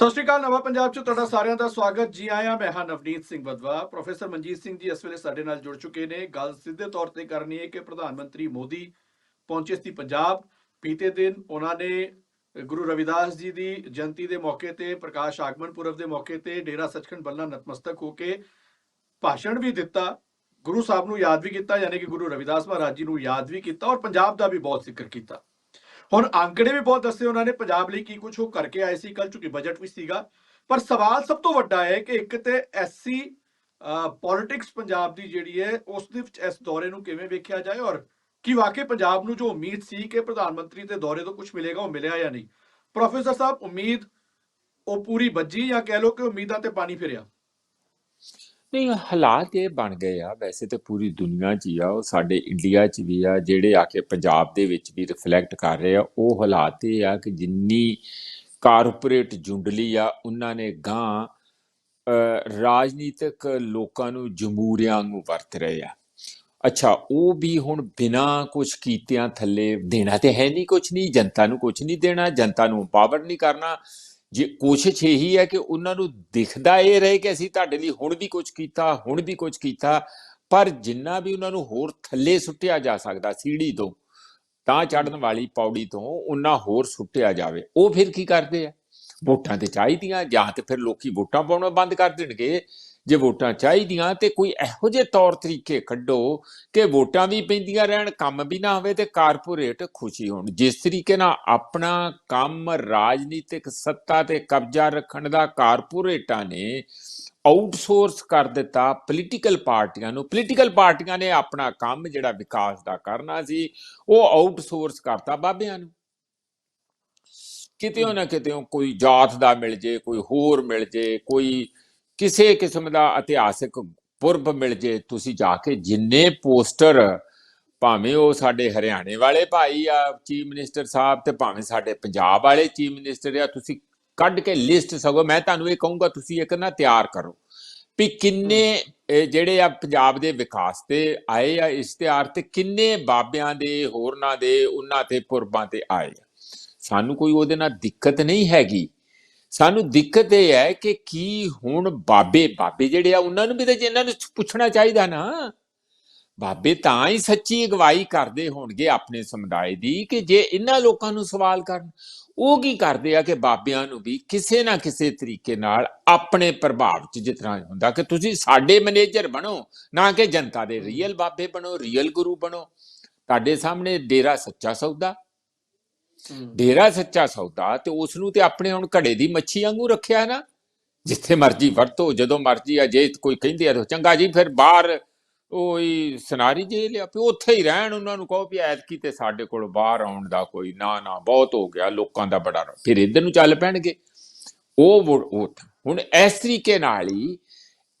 ਸਤਿ ਸ਼੍ਰੀ ਅਕਾਲ, ਨਵਾਂ ਪੰਜਾਬ 'ਚ ਤੁਹਾਡਾ ਸਾਰਿਆਂ ਦਾ ਸਵਾਗਤ। ਜੀ ਆਇਆਂ, ਮੈਂ ਹਾਂ ਨਵਨੀਤ ਸਿੰਘ ਬਦਵਾ ਪ੍ਰੋਫੈਸਰ ਮਨਜੀਤ ਸਿੰਘ ਜੀ ਇਸ ਵੇਲੇ ਸਾਡੇ ਨਾਲ ਜੁੜ ਚੁੱਕੇ ਨੇ। ਗੱਲ ਸਿੱਧੇ ਤੌਰ ਤੇ ਕਰਨੀ ਹੈ ਕਿ ਪ੍ਰਧਾਨ ਮੰਤਰੀ ਮੋਦੀ ਪਹੁੰਚੇ ਸੀ ਪੰਜਾਬ। ਬੀਤੇ ਦਿਨ ਉਹਨਾਂ ਨੇ ਗੁਰੂ ਰਵਿਦਾਸ ਜੀ ਦੀ ਜਯੰਤੀ ਦੇ ਮੌਕੇ ਤੇ, ਪ੍ਰਕਾਸ਼ ਆਗਮਨ ਪੁਰਬ ਦੇ ਮੌਕੇ ਤੇ ਡੇਰਾ ਸੱਚਖੰਡ ਬੱਲਾ ਨਤਮਸਤਕ ਹੋ ਕੇ ਭਾਸ਼ਣ ਵੀ ਦਿੱਤਾ। ਗੁਰੂ ਸਾਹਿਬ ਨੂੰ ਯਾਦ ਵੀ ਕੀਤਾ, ਯਾਨੀ ਕਿ ਗੁਰੂ ਰਵਿਦਾਸ ਮਹਾਰਾਜ ਜੀ ਨੂੰ ਯਾਦ ਵੀ ਕੀਤਾ ਔਰ ਪੰਜਾਬ ਦਾ ਵੀ ਬਹੁਤ ਜ਼ਿਕਰ ਕੀਤਾ। ਹੁਣ ਅੰਕੜੇ ਵੀ ਬਹੁਤ ਦੱਸੇ ਉਹਨਾਂ ਨੇ, ਪੰਜਾਬ ਲਈ ਕੀ ਕੁਝ ਉਹ ਕਰਕੇ ਆਏ ਸੀ ਕੱਲ ਚੁੱਕੀ ਬਜਟ ਵੀ ਸੀਗਾ। ਪਰ ਸਵਾਲ ਸਭ ਤੋਂ ਵੱਡਾ ਹੈ ਕਿ ਇੱਕ ਤੇ ਐਸਸੀ ਪੋਲਿਟਿਕਸ ਪੰਜਾਬ ਦੀ ਜਿਹੜੀ ਹੈ, ਉਸ ਦੇ ਵਿੱਚ ਇਸ ਦੌਰੇ ਨੂੰ ਕਿਵੇਂ ਵੇਖਿਆ ਜਾਏ ਔਰ ਕੀ ਵਾਕਈ ਪੰਜਾਬ ਨੂੰ ਜੋ ਉਮੀਦ ਸੀ ਕਿ ਪ੍ਰਧਾਨ ਮੰਤਰੀ ਦੇ ਦੌਰੇ ਤੋਂ ਕੁਝ ਮਿਲੇਗਾ, ਉਹ ਮਿਲਿਆ ਜਾਂ ਨਹੀਂ। ਪ੍ਰੋਫੈਸਰ ਸਾਹਿਬ, ਉਮੀਦ ਉਹ ਪੂਰੀ ਬੱਜੀ ਜਾਂ ਕਹਿ ਲਓ ਕਿ ਉਮੀਦਾਂ ਤੇ ਪਾਣੀ ਫਿਰਿਆ? ਨਹੀਂ ਹਾਲਾਤ ਇਹ ਬਣ ਗਏ ਆ। ਵੈਸੇ ਤੇ ਪੂਰੀ ਦੁਨੀਆ 'ਚ ਹੀ ਆ ਉਹ ਸਾਡੇ ਇੰਡੀਆ 'ਚ ਵੀ ਆ ਜਿਹੜੇ ਆ ਕੇ ਪੰਜਾਬ ਦੇ ਵਿੱਚ ਵੀ ਰਿਫਲੈਕਟ ਕਰ ਰਹੇ ਆ ਉਹ ਹਾਲਾਤ ਇਹ ਆ ਕਿ ਜਿੰਨੀ ਕਾਰਪੋਰੇਟ ਜੁੰਡਲੀ ਆ ਉਹਨਾਂ ਨੇ ਗਾਂ ਅ, ਰਾਜਨੀਤਿਕ ਲੋਕਾਂ ਨੂੰ ਜਮਹੂਰੀਆਂ ਨੂੰ ਵਰਤ ਰਹੇ ਆ। ਅੱਛਾ ਉਹ ਵੀ ਹੁਣ ਬਿਨਾ ਕੁਝ ਕੀਤਿਆਂ ਥੱਲੇ ਦੇਣਾ ਤੇ ਹੈ ਨਹੀਂ ਕੁਝ ਨਹੀਂ ਜਨਤਾ ਨੂੰ ਕੁਝ ਨਹੀਂ ਦੇਣਾ ਜਨਤਾ ਨੂੰ ਪਾਵਰ ਨਹੀਂ ਕਰਨਾ ਜੇ ਕੋਸ਼ਿਸ਼ ਇਹੀ ਹੈ ਕਿ ਉਹਨਾਂ ਨੂੰ ਦਿਖਦਾ ਇਹ ਰਹੇ ਕਿ ਅਸੀਂ ਤੁਹਾਡੇ ਲਈ ਹੁਣ ਵੀ ਕੁਝ ਕੀਤਾ, ਹੁਣ ਵੀ ਕੁਝ ਕੀਤਾ, ਪਰ ਜਿੰਨਾ ਵੀ ਉਹਨਾਂ ਨੂੰ ਹੋਰ ਥੱਲੇ ਸੁੱਟਿਆ ਜਾ ਸਕਦਾ ਸੀੜੀ ਤੋਂ, ਤਾਂ ਚੜਨ ਵਾਲੀ ਪੌੜੀ ਤੋਂ ਉਹਨਾਂ ਹੋਰ ਸੁੱਟਿਆ ਜਾਵੇ। ਉਹ ਫਿਰ ਕੀ ਕਰਦੇ ਆ? ਵੋਟਾਂ ਤੇ ਚਾਹੀਦੀਆਂ ਜਾਂ ਤੇ ਫਿਰ ਲੋਕੀ ਵੋਟਾਂ ਪਾਉਣਾ ਬੰਦ ਕਰ ਦੇਣਗੇ। ਜੇ ਵੋਟਾਂ ਚਾਹੀਦੀਆਂ ਤੇ ਕੋਈ ਇਹੋ ਜਿਹੇ ਤੌਰ ਤਰੀਕੇ ਕੱਢੋ ਕਿ ਵੋਟਾਂ ਵੀ ਪੈਂਦੀਆਂ ਰਹਿਣ, ਕੰਮ ਵੀ ਨਾ ਹੋਵੇ ਤੇ ਕਾਰਪੋਰੇਟ ਖੁਸ਼ੀ ਹੋਣ। ਜਿਸ ਤਰੀਕੇ ਨਾਲ ਆਪਣਾ ਕੰਮ, ਰਾਜਨੀਤਿਕ ਸੱਤਾ ਤੇ ਕਬਜ਼ਾ ਰੱਖਣ ਦਾ ਕਾਰਪੋਰੇਟਾਂ ਨੇ ਆਊਟਸੋਰਸ ਕਰ ਦਿੱਤਾ ਪੋਲੀਟੀਕਲ ਪਾਰਟੀਆਂ ਨੂੰ। ਪੋਲੀਟੀਕਲ ਪਾਰਟੀਆਂ ਨੇ ਆਪਣਾ ਕੰਮ ਜਿਹੜਾ ਵਿਕਾਸ ਦਾ ਕਰਨਾ ਸੀ, ਉਹ ਆਊਟਸੋਰਸ ਕਰਤਾ ਬਾਬਿਆਂ ਨੂੰ। ਕਿਤੇ ਨਾ ਕਿਤੇ ਕੋਈ ਜਾਤ ਦਾ ਮਿਲ ਜੇ, ਕੋਈ ਹੋਰ ਮਿਲ ਜੇ, ਕੋਈ ਕਿਸੇ ਕਿਸਮ ਦਾ ਇਤਿਹਾਸਿਕ ਪੁਰਬ ਮਿਲ ਜੇ, ਤੁਸੀਂ ਜਾ ਕੇ ਜਿੰਨੇ ਪੋਸਟਰ, ਭਾਵੇਂ ਉਹ ਸਾਡੇ ਹਰਿਆਣੇ ਵਾਲੇ ਭਾਈ ਆ, ਚੀਫ ਮਿਨਿਸਟਰ ਸਾਹਿਬ ਤੇ ਭਾਵੇਂ ਸਾਡੇ ਪੰਜਾਬ ਵਾਲੇ ਚੀਫ ਮਿਨਿਸਟਰ ਆ, ਤੁਸੀਂ ਕੱਢ ਕੇ ਲਿਸਟ ਸਗੋ ਮੈਂ ਤੁਹਾਨੂੰ ਇਹ ਕਹੂੰਗਾ, ਤੁਸੀਂ ਇੱਕ ਨਾ ਤਿਆਰ ਕਰੋ ਵੀ ਕਿੰਨੇ ਜਿਹੜੇ ਆ ਪੰਜਾਬ ਦੇ ਵਿਕਾਸ ਤੇ ਆਏ ਆ ਇਸ਼ਤਿਹਾਰ ਤੇ ਕਿੰਨੇ ਬਾਬਿਆਂ ਦੇ, ਹੋਰਨਾਂ ਦੇ, ਉਹਨਾਂ ਤੇ ਪੁਰਬਾਂ ਤੇ ਆਏ ਆ। ਸਾਨੂੰ ਕੋਈ ਉਹਦੇ ਨਾਲ ਦਿੱਕਤ ਨਹੀਂ ਹੈਗੀ। ਸਾਨੂੰ ਦਿੱਕਤ ਇਹ ਹੈ ਕਿ ਕੀ ਹੁਣ ਬਾਬੇ ਬਾਬੇ ਜਿਹੜੇ ਆ ਉਹਨਾਂ ਨੂੰ ਵੀ ਤਾਂ ਇਹਨਾਂ ਨੂੰ ਪੁੱਛਣਾ ਚਾਹੀਦਾ ਨਾ। ਬਾਬੇ ਤਾਂ ਹੀ ਸੱਚੀ ਅਗਵਾਈ ਕਰਦੇ ਹੋਣਗੇ ਆਪਣੇ ਸਮੁਦਾਇ ਦੀ ਕਿ ਜੇ ਇਹਨਾਂ ਲੋਕਾਂ ਨੂੰ ਸਵਾਲ ਕਰਨ। ਉਹ ਕੀ ਕਰਦੇ ਆ ਕਿ ਬਾਬਿਆਂ ਨੂੰ ਵੀ ਕਿਸੇ ਨਾ ਕਿਸੇ ਤਰੀਕੇ ਨਾਲ ਆਪਣੇ ਪ੍ਰਭਾਵ 'ਚ ਜਿਤਨਾ ਹੁੰਦਾ ਕਿ ਤੁਸੀਂ ਸਾਡੇ ਮੈਨੇਜਰ ਬਣੋ ਨਾ ਕਿ ਜਨਤਾ ਦੇ ਰੀਅਲ ਬਾਬੇ ਬਣੋ ਰੀਅਲ ਗੁਰੂ ਬਣੋ। ਤੁਹਾਡੇ ਸਾਹਮਣੇ ਡੇਰਾ ਸੱਚਾ ਸੌਦਾ। ਡੇਰਾ ਸੱਚਾ ਸੌਦਾ ਤੇ ਉਸ ਨੂੰ ਤੇ ਆਪਣੇ ਹੁਣ ਘੜੇ ਦੀ ਮੱਛੀ ਵਾਂਗੂ ਰੱਖਿਆ ਨਾ? ਜਿੱਥੇ ਮਰਜ਼ੀ ਵਰਤੋ, ਜਦੋਂ ਮਰਜ਼ੀ ਆ ਕੋਈ ਕਹਿੰਦੇ ਆ ਚੰਗਾ ਜੀ, ਫਿਰ ਬਾਹਰ ਉਹੀ ਸੁਨਾਰੀ ਜੇ ਲਿਆ, ਵੀ ਉੱਥੇ ਹੀ ਰਹਿਣ ਉਹਨਾਂ ਨੂੰ ਕਹੋ ਵੀ ਐਤਕੀ ਤੇ ਸਾਡੇ ਕੋਲ ਬਾਹਰ ਆਉਣ ਦਾ ਕੋਈ ਨਾ ਨਾ, ਬਹੁਤ ਹੋ ਗਿਆ, ਲੋਕਾਂ ਦਾ ਬੜਾ ਫਿਰ ਇੱਧਰ ਨੂੰ ਚੱਲ ਪੈਣਗੇ। ਉਹ ਹੁਣ ਇਸ ਤਰੀਕੇ ਨਾਲ ਹੀ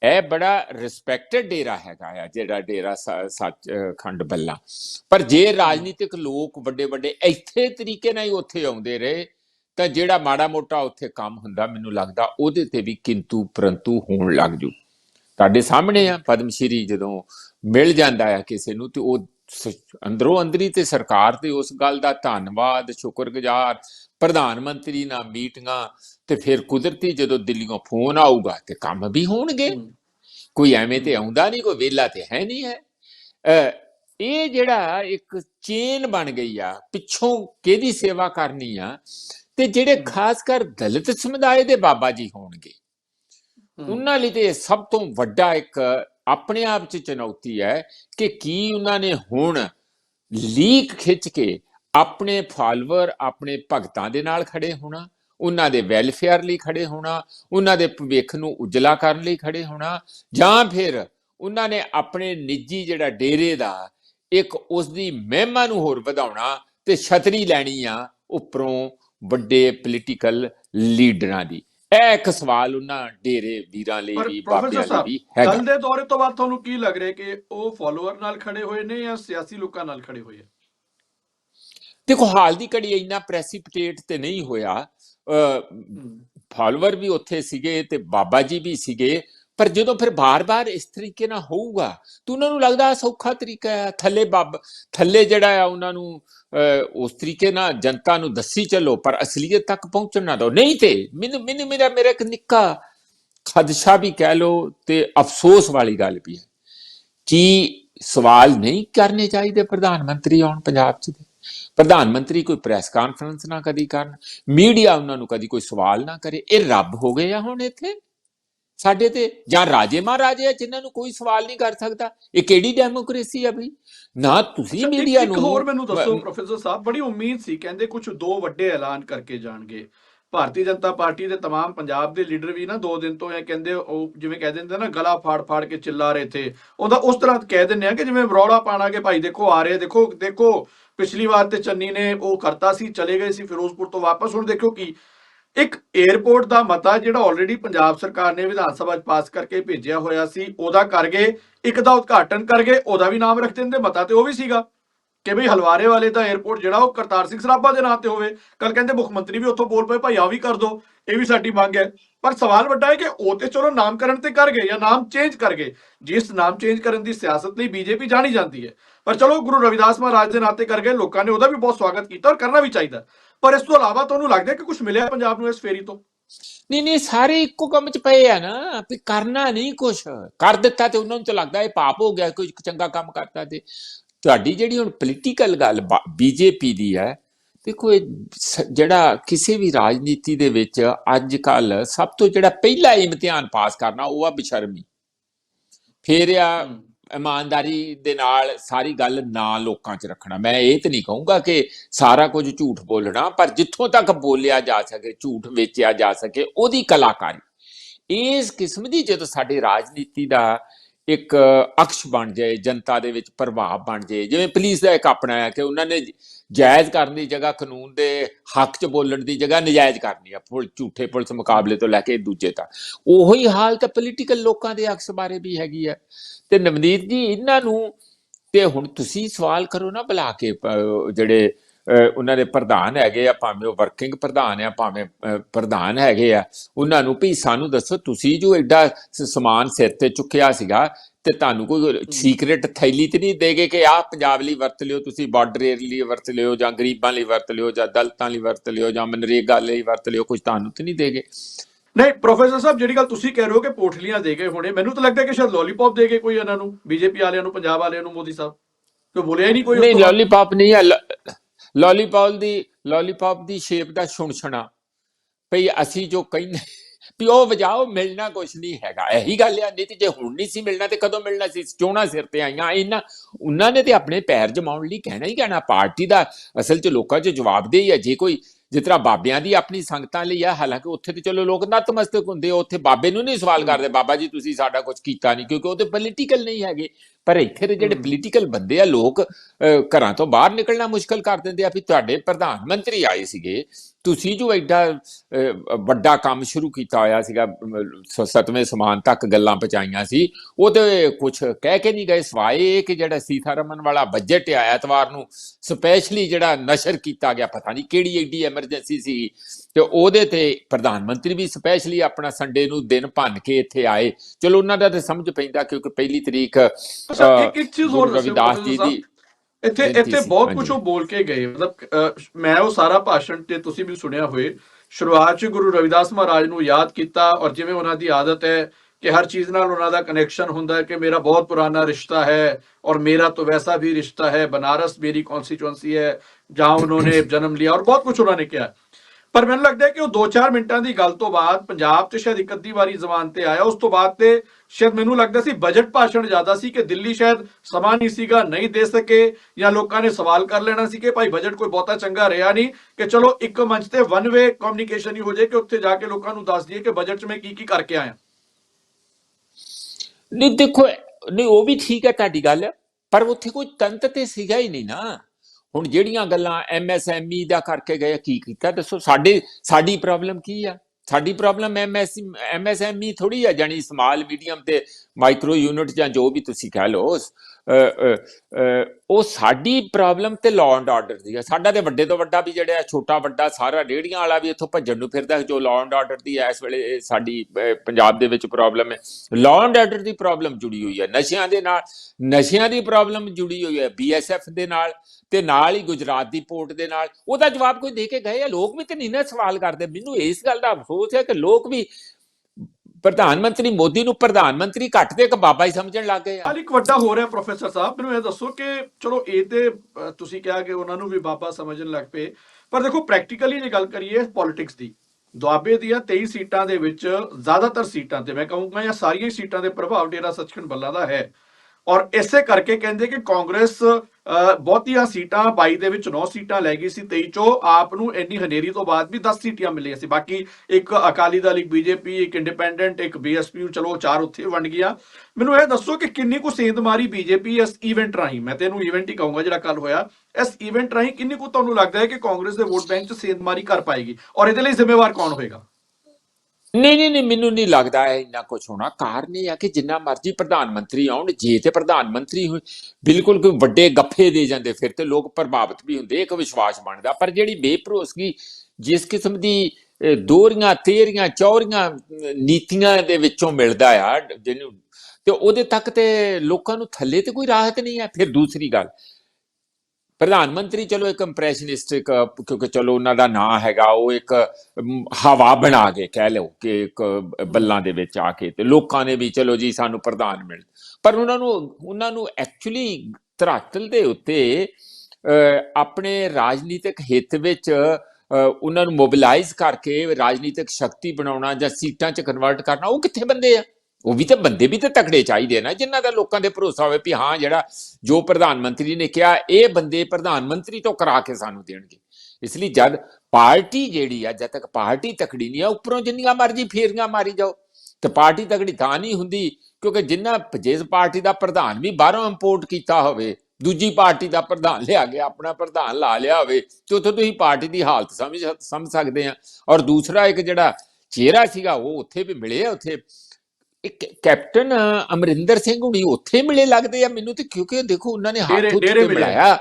ਇਹ ਬੜਾ ਰਿਸਪੈਕਟਡ ਡੇਰਾ ਹੈਗਾ ਆ ਜਿਹੜਾ ਡੇਰਾ ਸ- ਸੱਚ ਅ, ਖੰਡ ਬੱਲਾ। ਪਰ ਜੇ ਰਾਜਨੀਤਿਕ ਲੋਕ ਵੱਡੇ ਵੱਡੇ ਇੱਥੇ ਤਰੀਕੇ ਨਾਲ ਹੀ ਉੱਥੇ ਆਉਂਦੇ ਰਹੇ ਤਾਂ ਜਿਹੜਾ ਮਾੜਾ ਮੋਟਾ ਉੱਥੇ ਕੰਮ ਹੁੰਦਾ ਮੈਨੂੰ ਲੱਗਦਾ ਉਹਦੇ ਤੇ ਵੀ ਕਿੰਤੂ ਪਰੰਤੂ ਹੋਣ ਲੱਗ ਜੂ। ਤੁਹਾਡੇ ਸਾਹਮਣੇ ਆ ਪਦਮ ਸ਼੍ਰੀ ਜਦੋਂ ਮਿਲ ਜਾਂਦਾ ਆ ਕਿਸੇ ਨੂੰ ਤੇ ਉਹ ਅੰਦਰੋਂ ਅੰਦਰੀ ਤੇ ਸਰਕਾਰ ਤੇ ਉਸ ਗੱਲ ਦਾ ਧੰਨਵਾਦ ਸ਼ੁਕਰਗੁਜ਼ਾਰ ਪ੍ਰਧਾਨ ਮੰਤਰੀ ਨਾਲ ਮੀਟਿੰਗਾਂ ਤੇ ਫਿਰ ਕੁਦਰਤੀ ਜਦੋਂ ਦਿੱਲੀੋਂ ਫੋਨ ਆਊਗਾ ਤੇ ਕੰਮ ਵੀ ਹੋਣਗੇ। ਕੋਈ ਐਵੇਂ ਤੇ ਆਉਂਦਾ ਨਹੀਂ ਕੋਈ ਵਿਹਲਾ ਤੇ ਹੈ ਨਹੀਂ ਹੈ। ਇਹ ਜਿਹੜਾ ਇੱਕ ਚੇਨ ਬਣ ਗਈ ਆ ਪਿੱਛੋਂ ਕਿਹਦੀ ਸੇਵਾ ਕਰਨੀ ਆ ਤੇ ਜਿਹੜੇ ਖਾਸ ਕਰ ਦਲਿਤ ਸਮੁਦਾਇ ਦੇ ਬਾਬਾ ਜੀ ਹੋਣਗੇ। ਉਹਨਾਂ ਲਈ ਤੇ ਸਭ ਤੋਂ ਵੱਡਾ ਇੱਕ ਆਪਣੇ ਆਪ 'ਚ ਚੁਣੌਤੀ ਹੈ ਕਿ ਕੀ ਉਹਨਾਂ ਨੇ ਹੁਣ ਲੀਕ ਖਿੱਚ ਕੇ ਆਪਣੇ ਫਾਲੋਅਰ ਆਪਣੇ ਭਗਤਾਂ ਦੇ ਨਾਲ ਖੜੇ ਹੋਣਾ। ਉਹਨਾਂ ਦੇ ਵੈਲਫੇਅਰ ਲਈ ਖੜੇ ਹੋਣਾ ਉਹਨਾਂ ਦੇ ਭਵਿੱਖ ਨੂੰ ਉਜਲਾ ਕਰਨ ਲਈ ਖੜੇ ਹੋਣਾ ਜਾਂ ਫਿਰ ਉਹਨਾਂ ਨੇ ਆਪਣੇ ਨਿੱਜੀ ਜਿਹੜਾ ਡੇਰੇ ਦਾ ਇੱਕ ਉਸ ਦੀ ਮਹਿਮਾ ਨੂੰ ਹੋਰ ਵਧਾਉਣਾ ਤੇ ਛਤਰੀ ਲੈਣੀ ਆ ਉੱਪਰੋਂ ਵੱਡੇ ਪੋਲੀਟੀਕਲ ਲੀਡਰਾਂ ਦੀ। ਇਹ ਇੱਕ ਸਵਾਲ ਉਹਨਾਂ ਡੇਰੇ ਵੀਰਾਂ ਲਈ ਵੀ ਬਾਬਿਆਂ ਲਈ ਵੀ ਹੈਗਾ। ਕੱਲ ਦੇ ਦੌਰੇ ਤੋਂ ਬਾਅਦ ਤੁਹਾਨੂੰ ਕੀ ਲੱਗ ਰਿਹਾ ਕਿ ਉਹ ਫਾਲੋਅਰ ਨਾਲ ਖੜੇ ਹੋਏ ਨੇ ਜਾਂ ਸਿਆਸੀ ਲੋਕਾਂ ਨਾਲ ਖੜੇ ਹੋਏ ਆ? ਦੇਖੋ ਹਾਲ ਦੀ ਘੜੀ ਇੰਨਾ ਪ੍ਰੈਸਿਪਿਟੇਟ ਤੇ ਨਹੀਂ ਹੋਇਆ। ਫਾਲੋਅਰ ਵੀ ਉੱਥੇ ਸੀਗੇ ਤੇ ਬਾਬਾ ਜੀ ਵੀ ਸੀਗੇ ਪਰ ਜਦੋਂ ਫਿਰ ਬਾਰ-ਬਾਰ ਇਸ ਤਰੀਕੇ ਨਾਲ ਹੋਊਗਾ ਤਾਂ ਉਹਨਾਂ ਨੂੰ ਲੱਗਦਾ ਸੌਖਾ ਤਰੀਕਾ ਹੈ ਥੱਲੇ ਬੱਬ ਥੱਲੇ ਜਿਹੜਾ ਆ ਉਹਨਾਂ ਨੂੰ ਅਹ, ਉਸ ਤਰੀਕੇ ਨਾਲ ਜਨਤਾ ਨੂੰ ਦੱਸੀ ਚੱਲੋ ਪਰ ਅਸਲੀਅਤ ਤੱਕ ਪਹੁੰਚਣ ਨਾ ਦਿਓ। ਨਹੀਂ ਤੇ ਮੈਨੂੰ ਮੈਨੂੰ ਮੇਰਾ ਮੇਰਾ ਇੱਕ ਨਿੱਕਾ ਖਦਸ਼ਾ ਵੀ ਕਹਿ ਲਓ ਤੇ ਅਫਸੋਸ ਵਾਲੀ ਗੱਲ ਵੀ ਹੈ ਕਿ ਸਵਾਲ ਨਹੀਂ ਕਰਨੇ ਚਾਹੀਦੇ ਪ੍ਰਧਾਨ ਮੰਤਰੀ ਆਉਣ ਪੰਜਾਬ 'ਚ ਪ੍ਰਧਾਨ ਮੰਤਰੀ ਕੋਈ ਪ੍ਰੈਸ ਕਾਨਫਰੰਸ ਨਾ ਕਦੀ ਕਰਨ ਮੀਡੀਆ ਉਹਨਾਂ ਨੂੰ ਕਦੀ ਕੋਈ ਸਵਾਲ ਨਾ ਕਰੇ ਇਹ ਰੱਬ ਹੋ ਗਏ ਆ ਹੁਣ ਇੱਥੇ ਸਾਡੇ ਤੇ ਜਾਂ ਰਾਜੇ ਮਹਾਰਾਜੇ ਆ ਜਿਨ੍ਹਾਂ ਨੂੰ ਕੋਈ ਸਵਾਲ ਨਹੀਂ ਕਰ ਸਕਦਾ ਇਹ ਕਿਹੜੀ ਡੈਮੋਕ੍ਰੇਸੀ ਆ ਬਈ ਨਾ ਤੁਸੀਂ ਅੱਛਾ, ਇੱਕ- ਮੀਡੀਆ ਇੱਕ ਨੂੰ ਹੋਰ ਮੈਨੂੰ ਦੱਸੋ ਬ- ਪ੍ਰੋਫੈਸਰ ਸਾਹਿਬ ਬੜੀ ਉਮੀਦ ਸੀ ਕਹਿੰਦੇ ਕੁਝ ਦੋ ਵੱਡੇ ਐਲਾਨ ਕਰਕੇ ਜਾਣਗੇ ਭਾਰਤੀ ਜਨਤਾ ਪਾਰਟੀ ਦੇ तमाम ਪੰਜਾਬ ਦੇ ਲੀਡਰ ਵੀ ਨਾ ਦੋ ਦਿਨ ਤੋਂ ਇਹ ਕਹਿੰਦੇ ਉਹ ਜਿਵੇਂ ਕਹਿ ਦਿੰਦੇ ਨਾ ਗਲਾ ਫਾੜ ਫਾੜ ਕੇ ਚਿੱਲਾ ਰਹੇ ਥੇ ਉਹਦਾ ਉਸ ਤਰ੍ਹਾਂ ਕਹਿ ਦਿੰਦੇ ਆ ਕਿ ਜਿਵੇਂ ਰੌਲਾ ਪਾਣਾ ਕਿ ਭਾਈ ਦੇਖੋ ਆ ਰਹੇ ਦੇਖੋ ਦੇਖੋ ਪਿਛਲੀ ਵਾਰ ਤੇ ਚੰਨੀ ਨੇ ਉਹ ਕਰਤਾ ਸੀ, ਚਲੇ ਗਏ ਸੀ ਫਿਰੋਜ਼ਪੁਰ ਤੋਂ ਵਾਪਸ। ਹੁਣ ਦੇਖੋ ਕੀ, ਇੱਕ 에ਅਰਪੋਰਟ ਦਾ ਮਤਾ ਜਿਹੜਾ ਆਲਰੇਡੀ ਪੰਜਾਬ ਸਰਕਾਰ ਨੇ ਵਿਧਾਨ ਸਭਾ 'ਚ ਪਾਸ ਕਰਕੇ ਭੇਜਿਆ ਹੋਇਆ ਸੀ, ਉਹਦਾ ਕਰ ਗਏ, ਇੱਕ ਦਾ ਉਦਘਾਟਨ ਕਰ ਗਏ, ਉਹਦਾ ਵੀ ਨਾਮ ਰੱਖ ਦਿੰਦੇ, ਮਤਾ ਤੇ ਉਹ ਵੀ ਸੀਗਾ ਕਿ ਭਈ ਹਲਵਾਰੇ ਵਾਲੇ ਦਾ 에ਅਰਪੋਰਟ ਜਿਹੜਾ ਉਹ ਕਰਤਾਰ ਸਿੰਘ ਸਰਾਭਾ ਦੇ ਨਾਂ ਤੇ ਹੋਵੇ। ਕੱਲ ਕਹਿੰਦੇ ਮੁੱਖ ਮੰਤਰੀ ਵੀ ਉੱਥੋਂ ਬੋਲ ਪਏ, ਭਾਈ ਆ ਵੀ ਕਰ ਦੋ। ਇਹ ਵੀ ਸਾਡੀ ਮੰਗ ਹੈ। ਪਰ ਸਵਾਲ ਵੱਡਾ ਹੈ ਕਿ ਉਹ ਤੇ ਚਲੋ ਨਾਮਕਰਨ ਤੇ ਕਰ ਗਏ ਜਾਂ ਨਾਮ ਚੇਂਜ ਕਰ ਗਏ। ਜਿਸ ਨਾਮ ਚੇਂਜ ਕਰਨ ਦੀ ਸਿਆਸਤ ਲਈ ਬੀਜੇਪੀ ਜਾਣੀ ਜਾਂਦੀ ਹੈ। ਪਰ ਚਲੋ ਗੁਰੂ ਰਵਿਦਾਸ ਮਹਾਰਾਜ ਦੇ ਨਾਂ ਤੇ ਕਰ ਗਏ ਲੋਕਾਂ ਨੇ ਉਹਦਾ ਵੀ ਬਹੁਤ ਸਵਾਗਤ ਕੀਤਾ ਔਰ ਕਰਨਾ ਵੀ ਚਾਹੀਦਾ। ਪਰ ਇਸ ਤੋਂ ਇਲਾਵਾ ਤੁਹਾਨੂੰ ਲੱਗਦਾ ਕਿ ਕੁਝ ਮਿਲਿਆ ਪੰਜਾਬ ਨੂੰ ਇਸ ਫੇਰੀ ਤੋਂ? ਨਹੀਂ ਨਹੀਂ ਸਾਰੇ ਇੱਕੋ ਕੰਮ 'ਚ ਪਏ ਆ ਨਾ ਵੀ ਕਰਨਾ ਨਹੀਂ ਕੁਛ। ਕਰ ਦਿੱਤਾ ਤੇ ਉਹਨਾਂ ਨੂੰ ਤਾਂ ਲੱਗਦਾ ਇਹ ਪਾਪ ਹੋ ਗਿਆ ਕੋਈ ਚੰਗਾ ਕੰਮ ਕਰਤਾ ਤੇ। ਤੁਹਾਡੀ ਜਿਹੜੀ ਹੁਣ ਪੋਲੀਟੀਕਲ ਗੱਲ ਬੀਜੇਪੀ ਦੀ ਹੈ ਦੇਖੋ ਇਹ ਜਿਹੜਾ ਕਿਸੇ ਵੀ ਰਾਜਨੀਤੀ ਦੇ ਵਿੱਚ ਅੱਜ ਕੱਲ ਸਭ ਤੋਂ ਜਿਹੜਾ ਪਹਿਲਾ ਇਮਤਿਹਾਨ ਪਾਸ ਕਰਨਾ ਉਹ ਆ ਬੇਸ਼ਰਮੀ। ਫਿਰ ਆ ਇਮਾਨਦਾਰੀ ਦੇ ਨਾਲ ਸਾਰੀ ਗੱਲ ਨਾ ਲੋਕਾਂ 'ਚ ਰੱਖਣਾ। ਮੈਂ ਇਹ ਤਾਂ ਨਹੀਂ ਕਹੂੰਗਾ ਕਿ ਸਾਰਾ ਕੁਝ ਝੂਠ ਬੋਲਣਾ, ਪਰ ਜਿੱਥੋਂ ਤੱਕ ਬੋਲਿਆ ਜਾ ਸਕੇ, ਝੂਠ ਵੇਚਿਆ ਜਾ ਸਕੇ, ਉਹਦੀ ਕਲਾਕਾਰੀ। ਇਸ ਕਿਸਮ ਦੀ ਜਦੋਂ ਸਾਡੀ ਰਾਜਨੀਤੀ ਦਾ ਇੱਕ ਅਕਸ਼ ਬਣ ਜਾਏ, ਜਨਤਾ ਦੇ ਵਿੱਚ ਪ੍ਰਭਾਵ ਬਣ ਜਾਏ, ਜਿਵੇਂ ਪੁਲਿਸ ਦਾ ਇੱਕ ਆਪਣਾ ਹੈ ਕਿ ਉਹਨਾਂ ਨੇ ਜਾਇਜ਼ ਕਰਨ ਦੀ ਜਗ੍ਹਾ ਕਾਨੂੰਨ ਦੇ ਹੱਕ 'ਚ ਬੋਲਣ ਦੀ ਜਗ੍ਹਾ ਨਜਾਇਜ਼ ਕਰਨੀ ਆ ਪੁਲ ਝੂਠੇ ਪੁਲਿਸ ਮੁਕਾਬਲੇ ਤੋਂ ਲੈ ਕੇ ਦੂਜੇ ਤੱਕ। ਉਹੀ ਹਾਲਤ ਪੋਲੀਟੀਕਲ ਲੋਕਾਂ ਦੇ ਅਕਸ ਬਾਰੇ ਵੀ ਹੈਗੀ ਹੈ ਤੇ ਨਵਨੀਤ ਜੀ ਇਹਨਾਂ ਨੂੰ ਤੇ ਹੁਣ ਤੁਸੀਂ ਸਵਾਲ ਕਰੋ ਨਾ ਬੁਲਾ ਕੇ ਪ- ਜਿਹੜੇ ਅਹ, ਉਹਨਾਂ ਦੇ ਪ੍ਰਧਾਨ ਹੈਗੇ ਆ ਭਾਵੇਂ ਉਹ ਵਰਕਿੰਗ ਪ੍ਰਧਾਨ ਆ ਭਾਵੇਂ ਪ੍ਰਧਾਨ ਹੈਗੇ ਆ ਉਹਨਾਂ ਨੂੰ ਵੀ ਸਾਨੂੰ ਦੱਸੋ ਤੁਸੀਂ ਜੋ ਐਡਾ ਸਮਾਨ ਸਿਰ ਤੇ ਚੁੱਕਿਆ ਸੀਗਾ ਤੇ ਤੁਹਾਨੂੰ ਕੋਈ ਸੀਕ੍ਰੇਟ ਥੈਲੀ ਤੇ ਨਹੀਂ ਦੇਗੇ ਕਿ ਆਹ ਪੰਜਾਬ ਲਈ ਵਰਤ ਲਿਓ ਤੁਸੀਂ ਬਾਰਡਰ ਏਰੀਆ ਲਈ ਵਰਤ ਲਿਓ ਜਾਂ ਗਰੀਬਾਂ ਲਈ ਵਰਤ ਲਿਓ ਜਾਂ ਦਲਤਾਂ ਲਈ ਵਰਤ ਲਿਓ ਜਾਂ ਮਨਰੇਗਾ ਲਈ ਵਰਤ ਲਿਓ ਕੁਝ ਤੁਹਾਨੂੰ ਤੇ ਨਹੀਂ ਦੇਗੇ ਨਹੀਂ ਪ੍ਰੋਫੈਸਰ ਸਾਹਿਬ ਜਿਹੜੀ ਗੱਲ ਤੁਸੀਂ ਕਹਿ ਰਹੇ ਹੋ ਕਿ ਪੋਟਲੀਆਂ ਦੇ ਗਏ ਹੋਣੇ ਮੈਨੂੰ ਤਾਂ ਲੱਗਦਾ ਕਿ ਸ਼ਾਇਦ ਲੋਲੀਪੌਪ ਦੇ ਗਏ ਕੋਈ ਇਹਨਾਂ ਨੂੰ ਬੀਜੇਪੀ ਵਾਲਿਆਂ ਨੂੰ ਪੰਜਾਬ ਵਾਲਿਆਂ ਨੂੰ ਮੋਦੀ ਸਾਹਿਬ ਕੋਈ ਬੋਲਿਆ ਹੀ ਨਹੀਂ ਕੋਈ ਨਹੀਂ। ਲੋਲੀਪੌਪ ਨਹੀਂ ਹੈ ਲੋਲੀਪੌਪ ਦੀ ਲੋਲੀਪੌਪ ਦੀ ਸ਼ੇਪ ਦਾ ਛੁਣਛਣਾ। ਭਈ ਅਸੀਂ ਜੋ ਕਹਿੰਦੇ ਵੀ ਉਹ ਵਜਾਓ ਮਿਲਣਾ ਕੁਛ ਨਹੀਂ ਹੈਗਾ। ਇਹੀ ਗੱਲ ਆ ਨਹੀਂ ਤੇ ਜੇ ਹੁਣ ਨਹੀਂ ਸੀ ਮਿਲਣਾ ਤੇ ਕਦੋਂ ਮਿਲਣਾ ਸੀ? ਚੋਣਾਂ ਸਿਰ ਤੇ ਆਈਆਂ। ਇਹਨਾਂ ਉਹਨਾਂ ਨੇ ਤੇ ਆਪਣੇ ਪੈਰ ਜਮਾਉਣ ਲਈ ਕਹਿਣਾ ਹੀ ਕਹਿਣਾ। ਪਾਰਟੀ ਦਾ ਅਸਲ 'ਚ ਲੋਕਾਂ 'ਚ ਜਵਾਬਦੇਹੀ ਹੈ ਜੇ ਕੋਈ ਜਿਸ ਤਰ੍ਹਾਂ ਬਾਬਿਆਂ ਦੀ ਆਪਣੀ ਸੰਗਤਾਂ ਲਈ ਆ ਹਾਲਾਂਕਿ ਉੱਥੇ ਤੇ ਚਲੋ ਲੋਕ ਨਤਮਸਤਕ ਹੁੰਦੇ ਆ, ਉੱਥੇ ਬਾਬੇ ਨੂੰ ਨਹੀਂ ਸਵਾਲ ਕਰਦੇ ਬਾਬਾ ਜੀ ਤੁਸੀਂ ਸਾਡਾ ਕੁਝ ਕੀਤਾ ਨਹੀਂ ਕਿਉਂਕਿ ਉਹ ਤੇ ਪੋਲੀਟੀਕਲ ਨਹੀਂ ਹੈਗੇ। ਪਰ ਇੱਥੇ ਦੇ ਜਿਹੜੇ। ਪੋਲੀਟੀਕਲ ਬੰਦੇ ਆ ਲੋਕ ਘਰਾਂ ਤੋਂ ਬਾਹਰ ਨਿਕਲਣਾ ਮੁਸ਼ਕਲ ਕਰ ਦਿੰਦੇ ਆ ਵੀ ਤੁਹਾਡੇ ਪ੍ਰਧਾਨ ਮੰਤਰੀ ਆਏ ਸੀਗੇ ਤੁਸੀਂ ਜੋ ਐਡਾ ਵੱਡਾ ਕੰਮ ਸ਼ੁਰੂ ਕੀਤਾ ਹੋਇਆ ਸੀਗਾ ਸੱਤਵੇਂ ਸਮਾਨ ਤੱਕ ਗੱਲਾਂ ਪਹੁੰਚਾਈਆਂ ਸੀ ਉਹ ਤੇ ਕੁਝ ਕਹਿ ਕੇ ਨਹੀਂ ਗਏ ਸਵਾਏ ਇਹ ਕਿ ਜਿਹੜਾ ਸੀਤਾਰਮਨ ਵਾਲਾ ਬਜਟ ਆ ਐਤਵਾਰ ਨੂੰ ਸਪੈਸ਼ਲੀ ਜਿਹੜਾ ਨਸ਼ਰ ਕੀਤਾ ਗਿਆ ਪਤਾ ਨਹੀਂ ਕਿਹੜੀ ਐਡੀ ਐਮਰਜੈਂਸੀ ਸੀ ਤੇ ਉਹਦੇ ਤੇ ਪ੍ਰਧਾਨ ਮੰਤਰੀ ਵੀ ਸਪੈਸ਼ਲੀ ਆਪਣਾ ਸੰਡੇ ਨੂੰ ਦਿਨ ਭੰਨ ਕੇ ਇੱਥੇ ਆਏ। ਚਲੋ ਉਹਨਾਂ ਦਾ ਤੇ ਸਮਝ ਪੈਂਦਾ ਕਿਉਂਕਿ ਪਹਿਲੀ ਤਰੀਕ ਹੋਰ ਇੱਥੇ ਇੱਥੇ ਬਹੁਤ ਕੁਝ ਉਹ ਬੋਲ ਕੇ ਗਏ। ਮਤਲਬ ਮੈਂ ਉਹ ਸਾਰਾ ਭਾਸ਼ਣ ਤੇ ਤੁਸੀਂ ਵੀ ਸੁਣਿਆ ਹੋਏ ਸ਼ੁਰੂਆਤ 'ਚ ਗੁਰੂ ਰਵਿਦਾਸ ਮਹਾਰਾਜ ਨੂੰ ਯਾਦ ਕੀਤਾ ਔਰ ਜਿਵੇਂ ਉਹਨਾਂ ਦੀ ਆਦਤ ਹੈ ਕਿ ਹਰ ਚੀਜ਼ ਨਾਲ ਉਹਨਾਂ ਦਾ ਕਨੈਕਸ਼ਨ ਹੁੰਦਾ ਹੈ ਕਿ ਮੇਰਾ ਬਹੁਤ ਪੁਰਾਣਾ ਰਿਸ਼ਤਾ ਹੈ ਔਰ ਮੇਰਾ ਤਾਂ ਵੈਸਾ ਵੀ ਰਿਸ਼ਤਾ ਹੈ। ਬਨਾਰਸ ਮੇਰੀ ਕੌਨਸਟੀਚੁਐਂਸੀ ਹੈ ਜਾਂ ਉਹਨਾਂ ਨੇ ਜਨਮ ਲਿਆ ਔਰ ਬਹੁਤ ਕੁਝ ਉਹਨਾਂ ਨੇ ਕਿਹਾ। ਪਰ ਮੈਨੂੰ ਲੱਗਦਾ ਹੈ ਕਿ ਉਹ 2-4 ਮਿੰਟਾਂ ਦੀ ਗੱਲ ਤੋਂ ਬਾਅਦ ਪੰਜਾਬ 'ਚ ਸ਼ਾਇਦ ਇੱਕ ਅੱਧੀ ਵਾਰੀ ਜ਼ਬਾਨ ਤੇ ਆਇਆ, ਉਸ ਤੋਂ ਬਾਅਦ ਤੇ ਸ਼ਾਇਦ ਮੈਨੂੰ ਲੱਗਦਾ ਸੀ ਬਜਟ ਭਾਸ਼ਣ ਜ਼ਿਆਦਾ ਸੀ ਕਿ ਦਿੱਲੀ ਸ਼ਾਇਦ ਸਮਾਂ ਨਹੀਂ ਸੀਗਾ, ਨਹੀਂ ਦੇ ਸਕੇ ਜਾਂ ਲੋਕਾਂ ਨੇ ਸਵਾਲ ਕਰ ਲੈਣਾ ਸੀ ਕਿ ਭਾਈ ਬਜਟ ਕੋਈ ਬਹੁਤਾ ਚੰਗਾ ਰਿਹਾ ਨਹੀਂ ਕਿ ਚਲੋ ਇੱਕ ਮੰਚ ਤੇ ਵਨ ਵੇ ਕਮਿਊਨੀਕੇਸ਼ਨ ਹੀ ਹੋ ਜਾਏ ਕਿ ਉੱਥੇ ਜਾ ਕੇ ਲੋਕਾਂ ਨੂੰ ਦੱਸ ਦਈਏ ਕਿ ਬਜਟ 'ਚ ਮੈਂ ਕੀ ਕੀ ਕਰਕੇ ਆਇਆ। ਨਹੀਂ, ਦੇਖੋ, ਨਹੀਂ, ਉਹ ਵੀ ਠੀਕ ਹੈ ਤੁਹਾਡੀ ਗੱਲ, ਪਰ ਉੱਥੇ ਕੋਈ ਤੰਤ ਤੇ ਸੀਗਾ ਹੀ ਨਹੀਂ ਨਾ। ਹੁਣ ਜਿਹੜੀਆਂ ਗੱਲਾਂ ਐਮਐਸਐਮਈ ਦਾ ਕਰਕੇ ਗਏ ਕੀ ਕੀਤਾ? ਦੱਸੋ, ਸਾਡੇ, ਸਾਡੀ ਪ੍ਰੋਬਲਮ ਕੀ ਆ? ਸਾਡੀ ਪ੍ਰੋਬਲਮ ਐਮਐਸ ਐਮਐਸਐਮਈ ਥੋੜੀ ਆ ਜਾਨੀ ਸਮਾਲ ਮੀਡੀਅਮ ਤੇ ਮਾਈਕਰੋ ਯੂਨਿਟ ਜਾਂ ਜੋ ਵੀ ਤੁਸੀਂ ਕਹਿ ਲਓ ਉਹ ਸਾਡੀ ਪ੍ਰੋਬਲਮ ਤੇ ਲਾਅ ਐਂਡ ਆਰਡਰ ਦੀ ਹੈ। ਸਾਡਾ ਤੇ ਵੱਡੇ ਤੋਂ ਵੱਡਾ ਵੀ ਜਿਹੜਾ ਛੋਟਾ, ਵੱਡਾ, ਸਾਰਾ ਰੇੜੀਆਂ ਵਾਲਾ ਵੀ ਇੱਥੋਂ ਭੱਜਣ ਨੂੰ ਫਿਰਦਾ ਜੋ ਲਾਅ ਐਂਡ ਆਰਡਰ ਦੀ ਹੈ, ਇਸ ਵੇਲੇ ਸਾਡੀ ਪੰਜਾਬ ਦੇ ਵਿੱਚ ਪ੍ਰੋਬਲਮ ਹੈ। ਲਾਅ ਐਂਡ ਆਰਡਰ ਦੀ ਪ੍ਰੋਬਲਮ ਜੁੜੀ ਹੋਈ ਹੈ। ਨਸ਼ਿਆਂ ਦੇ ਨਾਲ, ਨਸ਼ਿਆਂ ਦੀ ਪ੍ਰੋਬਲਮ ਜੁੜੀ ਹੋਈ ਹੈ ਬੀਐਸਐਫ ਦੇ ਨਾਲ ਤੇ ਨਾਲ ਹੀ ਗੁਜਰਾਤ ਦੀ ਪੋਰਟ ਦੇ ਨਾਲ। ਉਹਦਾ ਜਵਾਬ ਕੋਈ ਦੇ ਕੇ ਗਏ ਆ? ਲੋਕ ਵੀ ਤੇ ਨਹੀਂ ਨਾ ਸਵਾਲ ਕਰਦੇ। ਮੈਨੂੰ ਇਸ ਗੱਲ ਦਾ ਅਫਸੋਸ ਹੈ ਕਿ ਲੋਕ ਵੀ ਪ੍ਰਧਾਨ ਮੰਤਰੀ ਮੋਦੀ ਨੂੰ ਪ੍ਰਧਾਨ ਮੰਤਰੀ ਘੱਟ ਤੇ ਇੱਕ ਬਾਬਾ ਹੀ ਸਮਝਣ ਲੱਗ ਗਏ ਆ। ਹਾਲ ਇੱਕ ਵੱਡਾ ਹੋ ਰਿਹਾ ਪ੍ਰੋਫੈਸਰ ਸਾਹਿਬ ਮੈਨੂੰ ਇਹ ਦੱਸੋ ਕਿ ਚਲੋ ਇਹ ਤੇ ਅ, ਤੁਸੀਂ ਕਿਹਾ ਕਿ ਉਹਨਾਂ ਨੂੰ ਵੀ ਬਾਬਾ ਸਮਝਣ ਲੱਗ ਪਏ ਪਰ ਦੇਖੋ ਪ੍ਰੈਕਟੀਕਲੀ ਜੇ ਗੱਲ ਕਰੀਏ ਪੋਲਿਟਿਕਸ ਦੀ ਦੁਆਬੇ ਦੀਆਂ 23 ਸੀਟਾਂ ਦੇ ਵਿੱਚ ਜ਼ਿਆਦਾਤਰ ਸੀਟਾਂ ਤੇ ਮੈਂ ਕਹੂੰਗਾ ਜਾਂ ਸਾਰੀਆਂ ਹੀ ਸੀਟਾਂ ਦੇ ਪ੍ਰਭਾਵ ਡੇਰਾ ਸੱਚਖੰਡ ਬੱਲਾ ਦਾ ਹੈ। ਔਰ ਇਸੇ ਕਰਕੇ ਕਹਿੰਦੇ ਕਿ ਕਾਂਗਰਸ ਬਹੁਤੀਆਂ ਸੀਟਾਂ 22 ਦੇ ਵਿੱਚ 9 ਸੀਟਾਂ ਲੈ ਗਈ ਸੀ 23 ਚੋਂ। ਆਪ ਨੂੰ ਇੰਨੀ ਹਨੇਰੀ ਤੋਂ ਬਾਅਦ ਵੀ 10 ਸੀਟਾਂ ਮਿਲੀਆਂ ਸੀ। ਬਾਕੀ ਇੱਕ ਅਕਾਲੀ ਦਲ, ਇੱਕ ਬੀਜੇਪੀ, ਇੱਕ ਇੰਡੀਪੈਂਡੈਂਟ, ਇੱਕ ਬੀਐਸਪੀ, ਚਲੋ ਚਾਰ ਉੱਥੇ ਵੰਡ ਗਿਆ ਮੈਨੂੰ ਇਹ ਦੱਸੋ ਕਿ ਕਿੰਨੀ ਕੁ ਸੇਂਧ ਮਾਰੀ ਬੀਜੇਪੀ ਇਸ ਇਵੈਂਟ ਰਾਹੀਂ? ਮੈਂ ਤੈਨੂੰ ਇਹਨੂੰ ਇਵੈਂਟ ਹੀ ਕਹੂੰਗਾ ਜਿਹੜਾ ਕੱਲ ਹੋਇਆ। ਇਸ ਇਵੈਂਟ ਰਾਹੀਂ ਕਿੰਨੀ ਕੁ ਤੁਹਾਨੂੰ ਲੱਗਦਾ ਹੈ ਕਿ ਕਾਂਗਰਸ ਦੇ ਵੋਟ ਬੈਂਕ 'ਚ ਸੇਂਧ ਮਾਰੀ ਕਰ ਪਾਏਗੀ? ਔਰ ਇਹਦੇ ਲਈ ਜ਼ਿੰਮੇਵਾਰ ਕੌਣ ਹੋਏਗਾ? ਨਹੀਂ ਨਹੀਂ ਨਹੀਂ ਮੈਨੂੰ ਨਹੀਂ ਲੱਗਦਾ ਹੈ ਇੰਨਾ ਕੁਝ ਹੋਣਾ। ਕਾਰਨ ਇਹ ਆ ਕਿ ਜਿੰਨਾ ਮਰਜ਼ੀ ਪ੍ਰਧਾਨ ਮੰਤਰੀ ਆਉਣ ਜੇ ਤੇ ਪ੍ਰਧਾਨ ਮੰਤਰੀ ਹੋਏ ਬਿਲਕੁਲ ਕੋਈ ਵੱਡੇ ਗੱਫੇ ਦੇ ਜਾਂਦੇ ਫਿਰ ਤੇ ਲੋਕ ਪ੍ਰਭਾਵਿਤ ਵੀ ਹੁੰਦੇ ਇੱਕ ਵਿਸ਼ਵਾਸ ਬਣਦਾ। ਪਰ ਜਿਹੜੀ ਬੇਭਰੋਸਗੀ ਜਿਸ ਕਿਸਮ ਦੀ ਅਹ, ਦੋਹਰੀਆਂ ਤੇਰੀਆਂ ਚੌਰੀਆਂ ਨੀਤੀਆਂ ਦੇ ਵਿੱਚੋਂ ਮਿਲਦਾ ਆ ਜਿਹਨੂੰ ਤੇ ਉਹਦੇ ਤੱਕ ਤੇ ਲੋਕਾਂ ਨੂੰ ਥੱਲੇ ਤੇ ਕੋਈ ਰਾਹਤ ਨਹੀਂ ਹੈ ਫਿਰ ਦੂਸਰੀ ਗੱਲ ਪ੍ਰਧਾਨ ਮੰਤਰੀ, ਚਲੋ ਇੱਕ ਇੰਪ੍ਰੈਸ਼ਨਿਸਟਿਕ ਕਿਉਂਕਿ ਚਲੋ ਉਹਨਾਂ ਦਾ ਨਾਂ ਹੈਗਾ, ਉਹ ਇੱਕ ਹਵਾ ਬਣਾ ਕੇ ਕਹਿ ਲਓ ਕਿ ਇੱਕ, ਬੱਲਾਂ ਦੇ ਵਿੱਚ ਆ ਕੇ ਤੇ ਲੋਕਾਂ ਨੇ ਵੀ ਚਲੋ ਜੀ ਸਾਨੂੰ ਪ੍ਰਧਾਨ ਮਿਲ। ਪਰ ਉਹਨਾਂ ਨੂੰ ਉਹਨਾਂ ਨੂੰ ਐਕਚੁਅਲੀ ਧਰਾਤਲ ਦੇ ਉੱਤੇ ਆਪਣੇ ਰਾਜਨੀਤਿਕ ਹਿੱਤ ਵਿੱਚ ਉਹਨਾਂ ਨੂੰ ਮੋਬਿਲਾਈਜ਼ ਕਰਕੇ ਰਾਜਨੀਤਿਕ ਸ਼ਕਤੀ ਬਣਾਉਣਾ ਜਾਂ ਸੀਟਾਂ 'ਚ ਕਨਵਰਟ ਕਰਨਾ, ਉਹ ਕਿੱਥੇ ਬੰਦੇ ਆ? ਉਹ ਵੀ ਤਾਂ ਬੰਦੇ ਵੀ ਤਾਂ ਤਕੜੇ ਚਾਹੀਦੇ ਆ ਨਾ, ਜਿਨ੍ਹਾਂ ਦਾ ਲੋਕਾਂ ਦੇ ਭਰੋਸਾ ਹੋਵੇ ਵੀ ਹਾਂ, ਜਿਹੜਾ ਜੋ ਪ੍ਰਧਾਨ ਮੰਤਰੀ ਨੇ ਕਿਹਾ, ਇਹ ਬੰਦੇ ਪ੍ਰਧਾਨ ਮੰਤਰੀ ਤੋਂ ਕਰਾ ਕੇ ਸਾਨੂੰ ਦੇਣਗੇ। ਇਸ ਲਈ ਜਦ ਪਾਰਟੀ ਜਿਹੜੀ ਆ, ਜਦ ਤੱਕ ਪਾਰਟੀ ਤਕੜੀ ਨਹੀਂ ਆ, ਉੱਪਰੋਂ ਜਿੰਨੀਆਂ ਮਰਜ਼ੀ ਫੇਰੀਆਂ ਮਾਰੀ ਜਾਓ। ਤੇ ਪਾਰਟੀ ਤਕੜੀ ਤਾਂ ਨਹੀਂ ਹੁੰਦੀ, ਕਿਉਂਕਿ ਜਿੰਨਾ ਜਿਸ ਪਾਰਟੀ ਦਾ ਪ੍ਰਧਾਨ ਵੀ ਬਾਹਰੋਂ ਇੰਪੋਰਟ ਕੀਤਾ ਹੋਵੇ, ਦੂਜੀ ਪਾਰਟੀ ਦਾ ਪ੍ਰਧਾਨ ਲਿਆ ਗਿਆ, ਆਪਣਾ ਪ੍ਰਧਾਨ ਲਾ ਲਿਆ ਹੋਵੇ, ਤੇ ਉੱਥੇ ਤੁਸੀਂ ਪਾਰਟੀ ਦੀ ਹਾਲਤ ਸਮਝ ਸਮਝ ਸਕਦੇ ਆ। ਔਰ ਦੂਸਰਾ ਇੱਕ ਜਿਹੜਾ ਚਿਹਰਾ ਸੀਗਾ, ਉਹ ਉੱਥੇ ਵੀ ਮਿਲੇ ਆ ਉੱਥੇ। ਇੱਕ ਕੈਪਟਨ ਅਮਰਿੰਦਰ ਸਿੰਘ ਹੁਣੀ ਉੱਥੇ ਮਿਲੇ ਲੱਗਦੇ ਆ? ਮੈਨੂੰ ਤੇ ਕਿਉਂਕਿ ਦੇਖੋ ਉਹਨਾਂ ਨੇ ਹੱਥ ਉੱਤੇ। ਮਿਲਾਇਆ।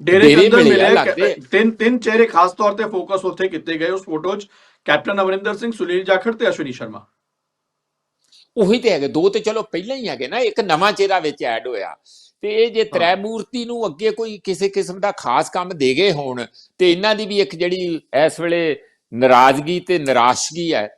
ਡੇਰੇ ਚੰਦਰ ਮਿਲੇ। ਤਿੰਨ ਤਿੰਨ ਚਿਹਰੇ ਖਾਸ ਤੌਰ ਤੇ ਫੋਕਸ ਉੱਥੇ ਕੀਤੇ ਗਏ। ਉਸ ਫੋਟੋ 'ਚ ਕੈਪਟਨ ਅਮਰਿੰਦਰ ਸਿੰਘ ਸੁਨੀਲ ਜਾਖੜ ਤੇ ਅਸ਼ਵਨੀ ਸ਼ਰਮਾ। ਉਹੀ ਤੇ ਹੈਗੇ। ਦੋ ਤੇ ਚਲੋ ਪਹਿਲਾਂ ਹੀ ਹੈਗੇ ਨਾ। ਇੱਕ ਨਵਾਂ ਚਿਹਰਾ ਵਿੱਚ ਐਡ ਹੋਇਆ। ਤੇ ਇਹ ਜੇ ਤ੍ਰੈ ਮੂਰਤੀ ਨੂੰ ਅੱਗੇ ਕੋਈ ਕਿਸੇ ਕਿਸਮ ਦਾ ਖਾਸ ਕੰਮ ਦੇ ਗਏ ਹੋਣ ਤੇ ਇਹਨਾਂ ਦੀ ਵੀ ਇੱਕ ਜਿਹੜੀ ਇਸ ਵੇਲੇ ਨਾਰਾਜ਼ਗੀ ਤੇ ਨਿਰਾਸ਼ਗੀ ਹੈ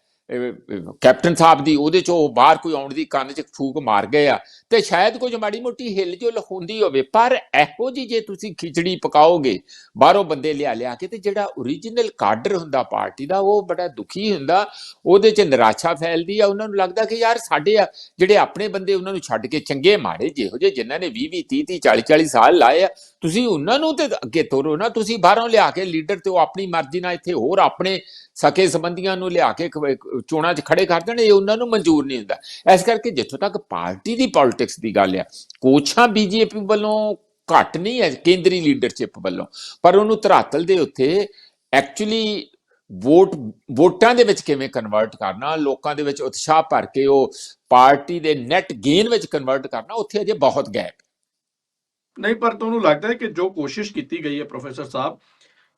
ਕੈਪਟਨ ਸਾਹਿਬ ਦੀ, ਉਹਦੇ ਚੋਂ ਉਹ ਬਾਹਰ ਕੋਈ ਆਉਣ ਦੀ ਕੰਨ 'ਚ ਫੂਕ ਮਾਰ ਗਏ ਆ। ਤੇ ਸ਼ਾਇਦ ਕੁਝ ਮਾੜੀ ਮੋਟੀ ਹਿੱਲ ਜੁਲ ਹੁੰਦੀ ਹੋਵੇ, ਪਰ ਇਹੋ ਜੀ ਜੇ ਤੁਸੀਂ ਖਿਚੜੀ ਪਕਾਓਗੇ, ਬਾਹਰੋਂ ਬੰਦੇ ਲਿਆ ਲਿਆ ਕੇ, ਤੇ ਜਿਹੜਾ origignal ਕਾਡਰ ਹੁੰਦਾ ਪਾਰਟੀ ਦਾ, ਉਹ ਬੜਾ ਦੁਖੀ ਹੁੰਦਾ। ਉਹਦੇ 'ਚ ਨਿਰਾਸ਼ਾ ਫੈਲਦੀ ਆ, ਉਹਨਾਂ ਨੂੰ ਲੱਗਦਾ ਕਿ ਯਾਰ ਸਾਡੇ ਆ, ਜਿਹੜੇ ਆਪਣੇ ਬੰਦੇ ਉਹਨਾਂ ਨੂੰ ਛੱਡ ਕੇ ਚੰਗੇ ਮਾੜੇ ਜਿਹੋ ਜਿਹੇ, ਜਿਨ੍ਹਾਂ ਨੇ 20 20 30 30 40 40 ਸਾਲ ਲਾਏ ਆ ਤੁਸੀਂ ਉਹਨਾਂ ਨੂੰ ਤੇ ਅੱਗੇ ਤੋਰੋ ਨਾ, ਤੁਸੀਂ ਬਾਹਰੋਂ ਲਿਆ ਕੇ ਲੀਡਰ ਤੇ ਉਹ ਆਪਣੀ ਮਰਜ਼ੀ ਨਾਲ ਇੱਥੇ ਹੋਰ ਆਪਣੇ ਸਕੇ ਸੰਬੰਧੀਆਂ ਨੂੰ ਲਿਆ ਕੇ ਚੋਣਾਂ 'ਚ ਖੜੇ ਕਰ ਦੇਣ, ਇਹ ਉਹਨਾਂ ਨੂੰ ਮਨਜ਼ੂਰ ਨਹੀਂ ਹੁੰਦਾ। ਇਸ ਕਰਕੇ ਜਿੱਥੋਂ ਤੱਕ ਪਾਰਟੀ ਦੀ ਪੋਲਿਟਿਕਸ ਦੀ ਗੱਲ ਆ, ਕੋਛਾਂ ਬੀਜੇਪੀ ਵੱਲੋਂ ਘੱਟ ਨਹੀਂ ਹੈ ਕੇਂਦਰੀ ਲੀਡਰਸ਼ਿਪ ਵੱਲੋਂ, ਪਰ ਉਹਨੂੰ ਧਰਾਤਲ ਦੇ ਉੱਤੇ ਐਕਚੁਅਲੀ ਵੋਟ ਵੋਟਾਂ ਦੇ ਵਿੱਚ ਕਿਵੇਂ ਕਨਵਰਟ ਕਰਨਾ, ਲੋਕਾਂ ਦੇ ਵਿੱਚ ਉਤਸ਼ਾਹ ਭਰ ਕੇ ਉਹ ਪਾਰਟੀ ਦੇ ਨੈਟ ਗੇਨ ਵਿੱਚ ਕਨਵਰਟ ਕਰਨਾ, ਉੱਥੇ ਅਜੇ ਬਹੁਤ ਗੈਪ ਨਹੀਂ ਪਰ ਤੁਹਾਨੂੰ ਲੱਗਦਾ ਹੈ ਕਿ ਜੋ ਕੋਸ਼ਿਸ਼ ਕੀਤੀ ਗਈ ਹੈ ਪ੍ਰੋਫੈਸਰ ਸਾਹਿਬ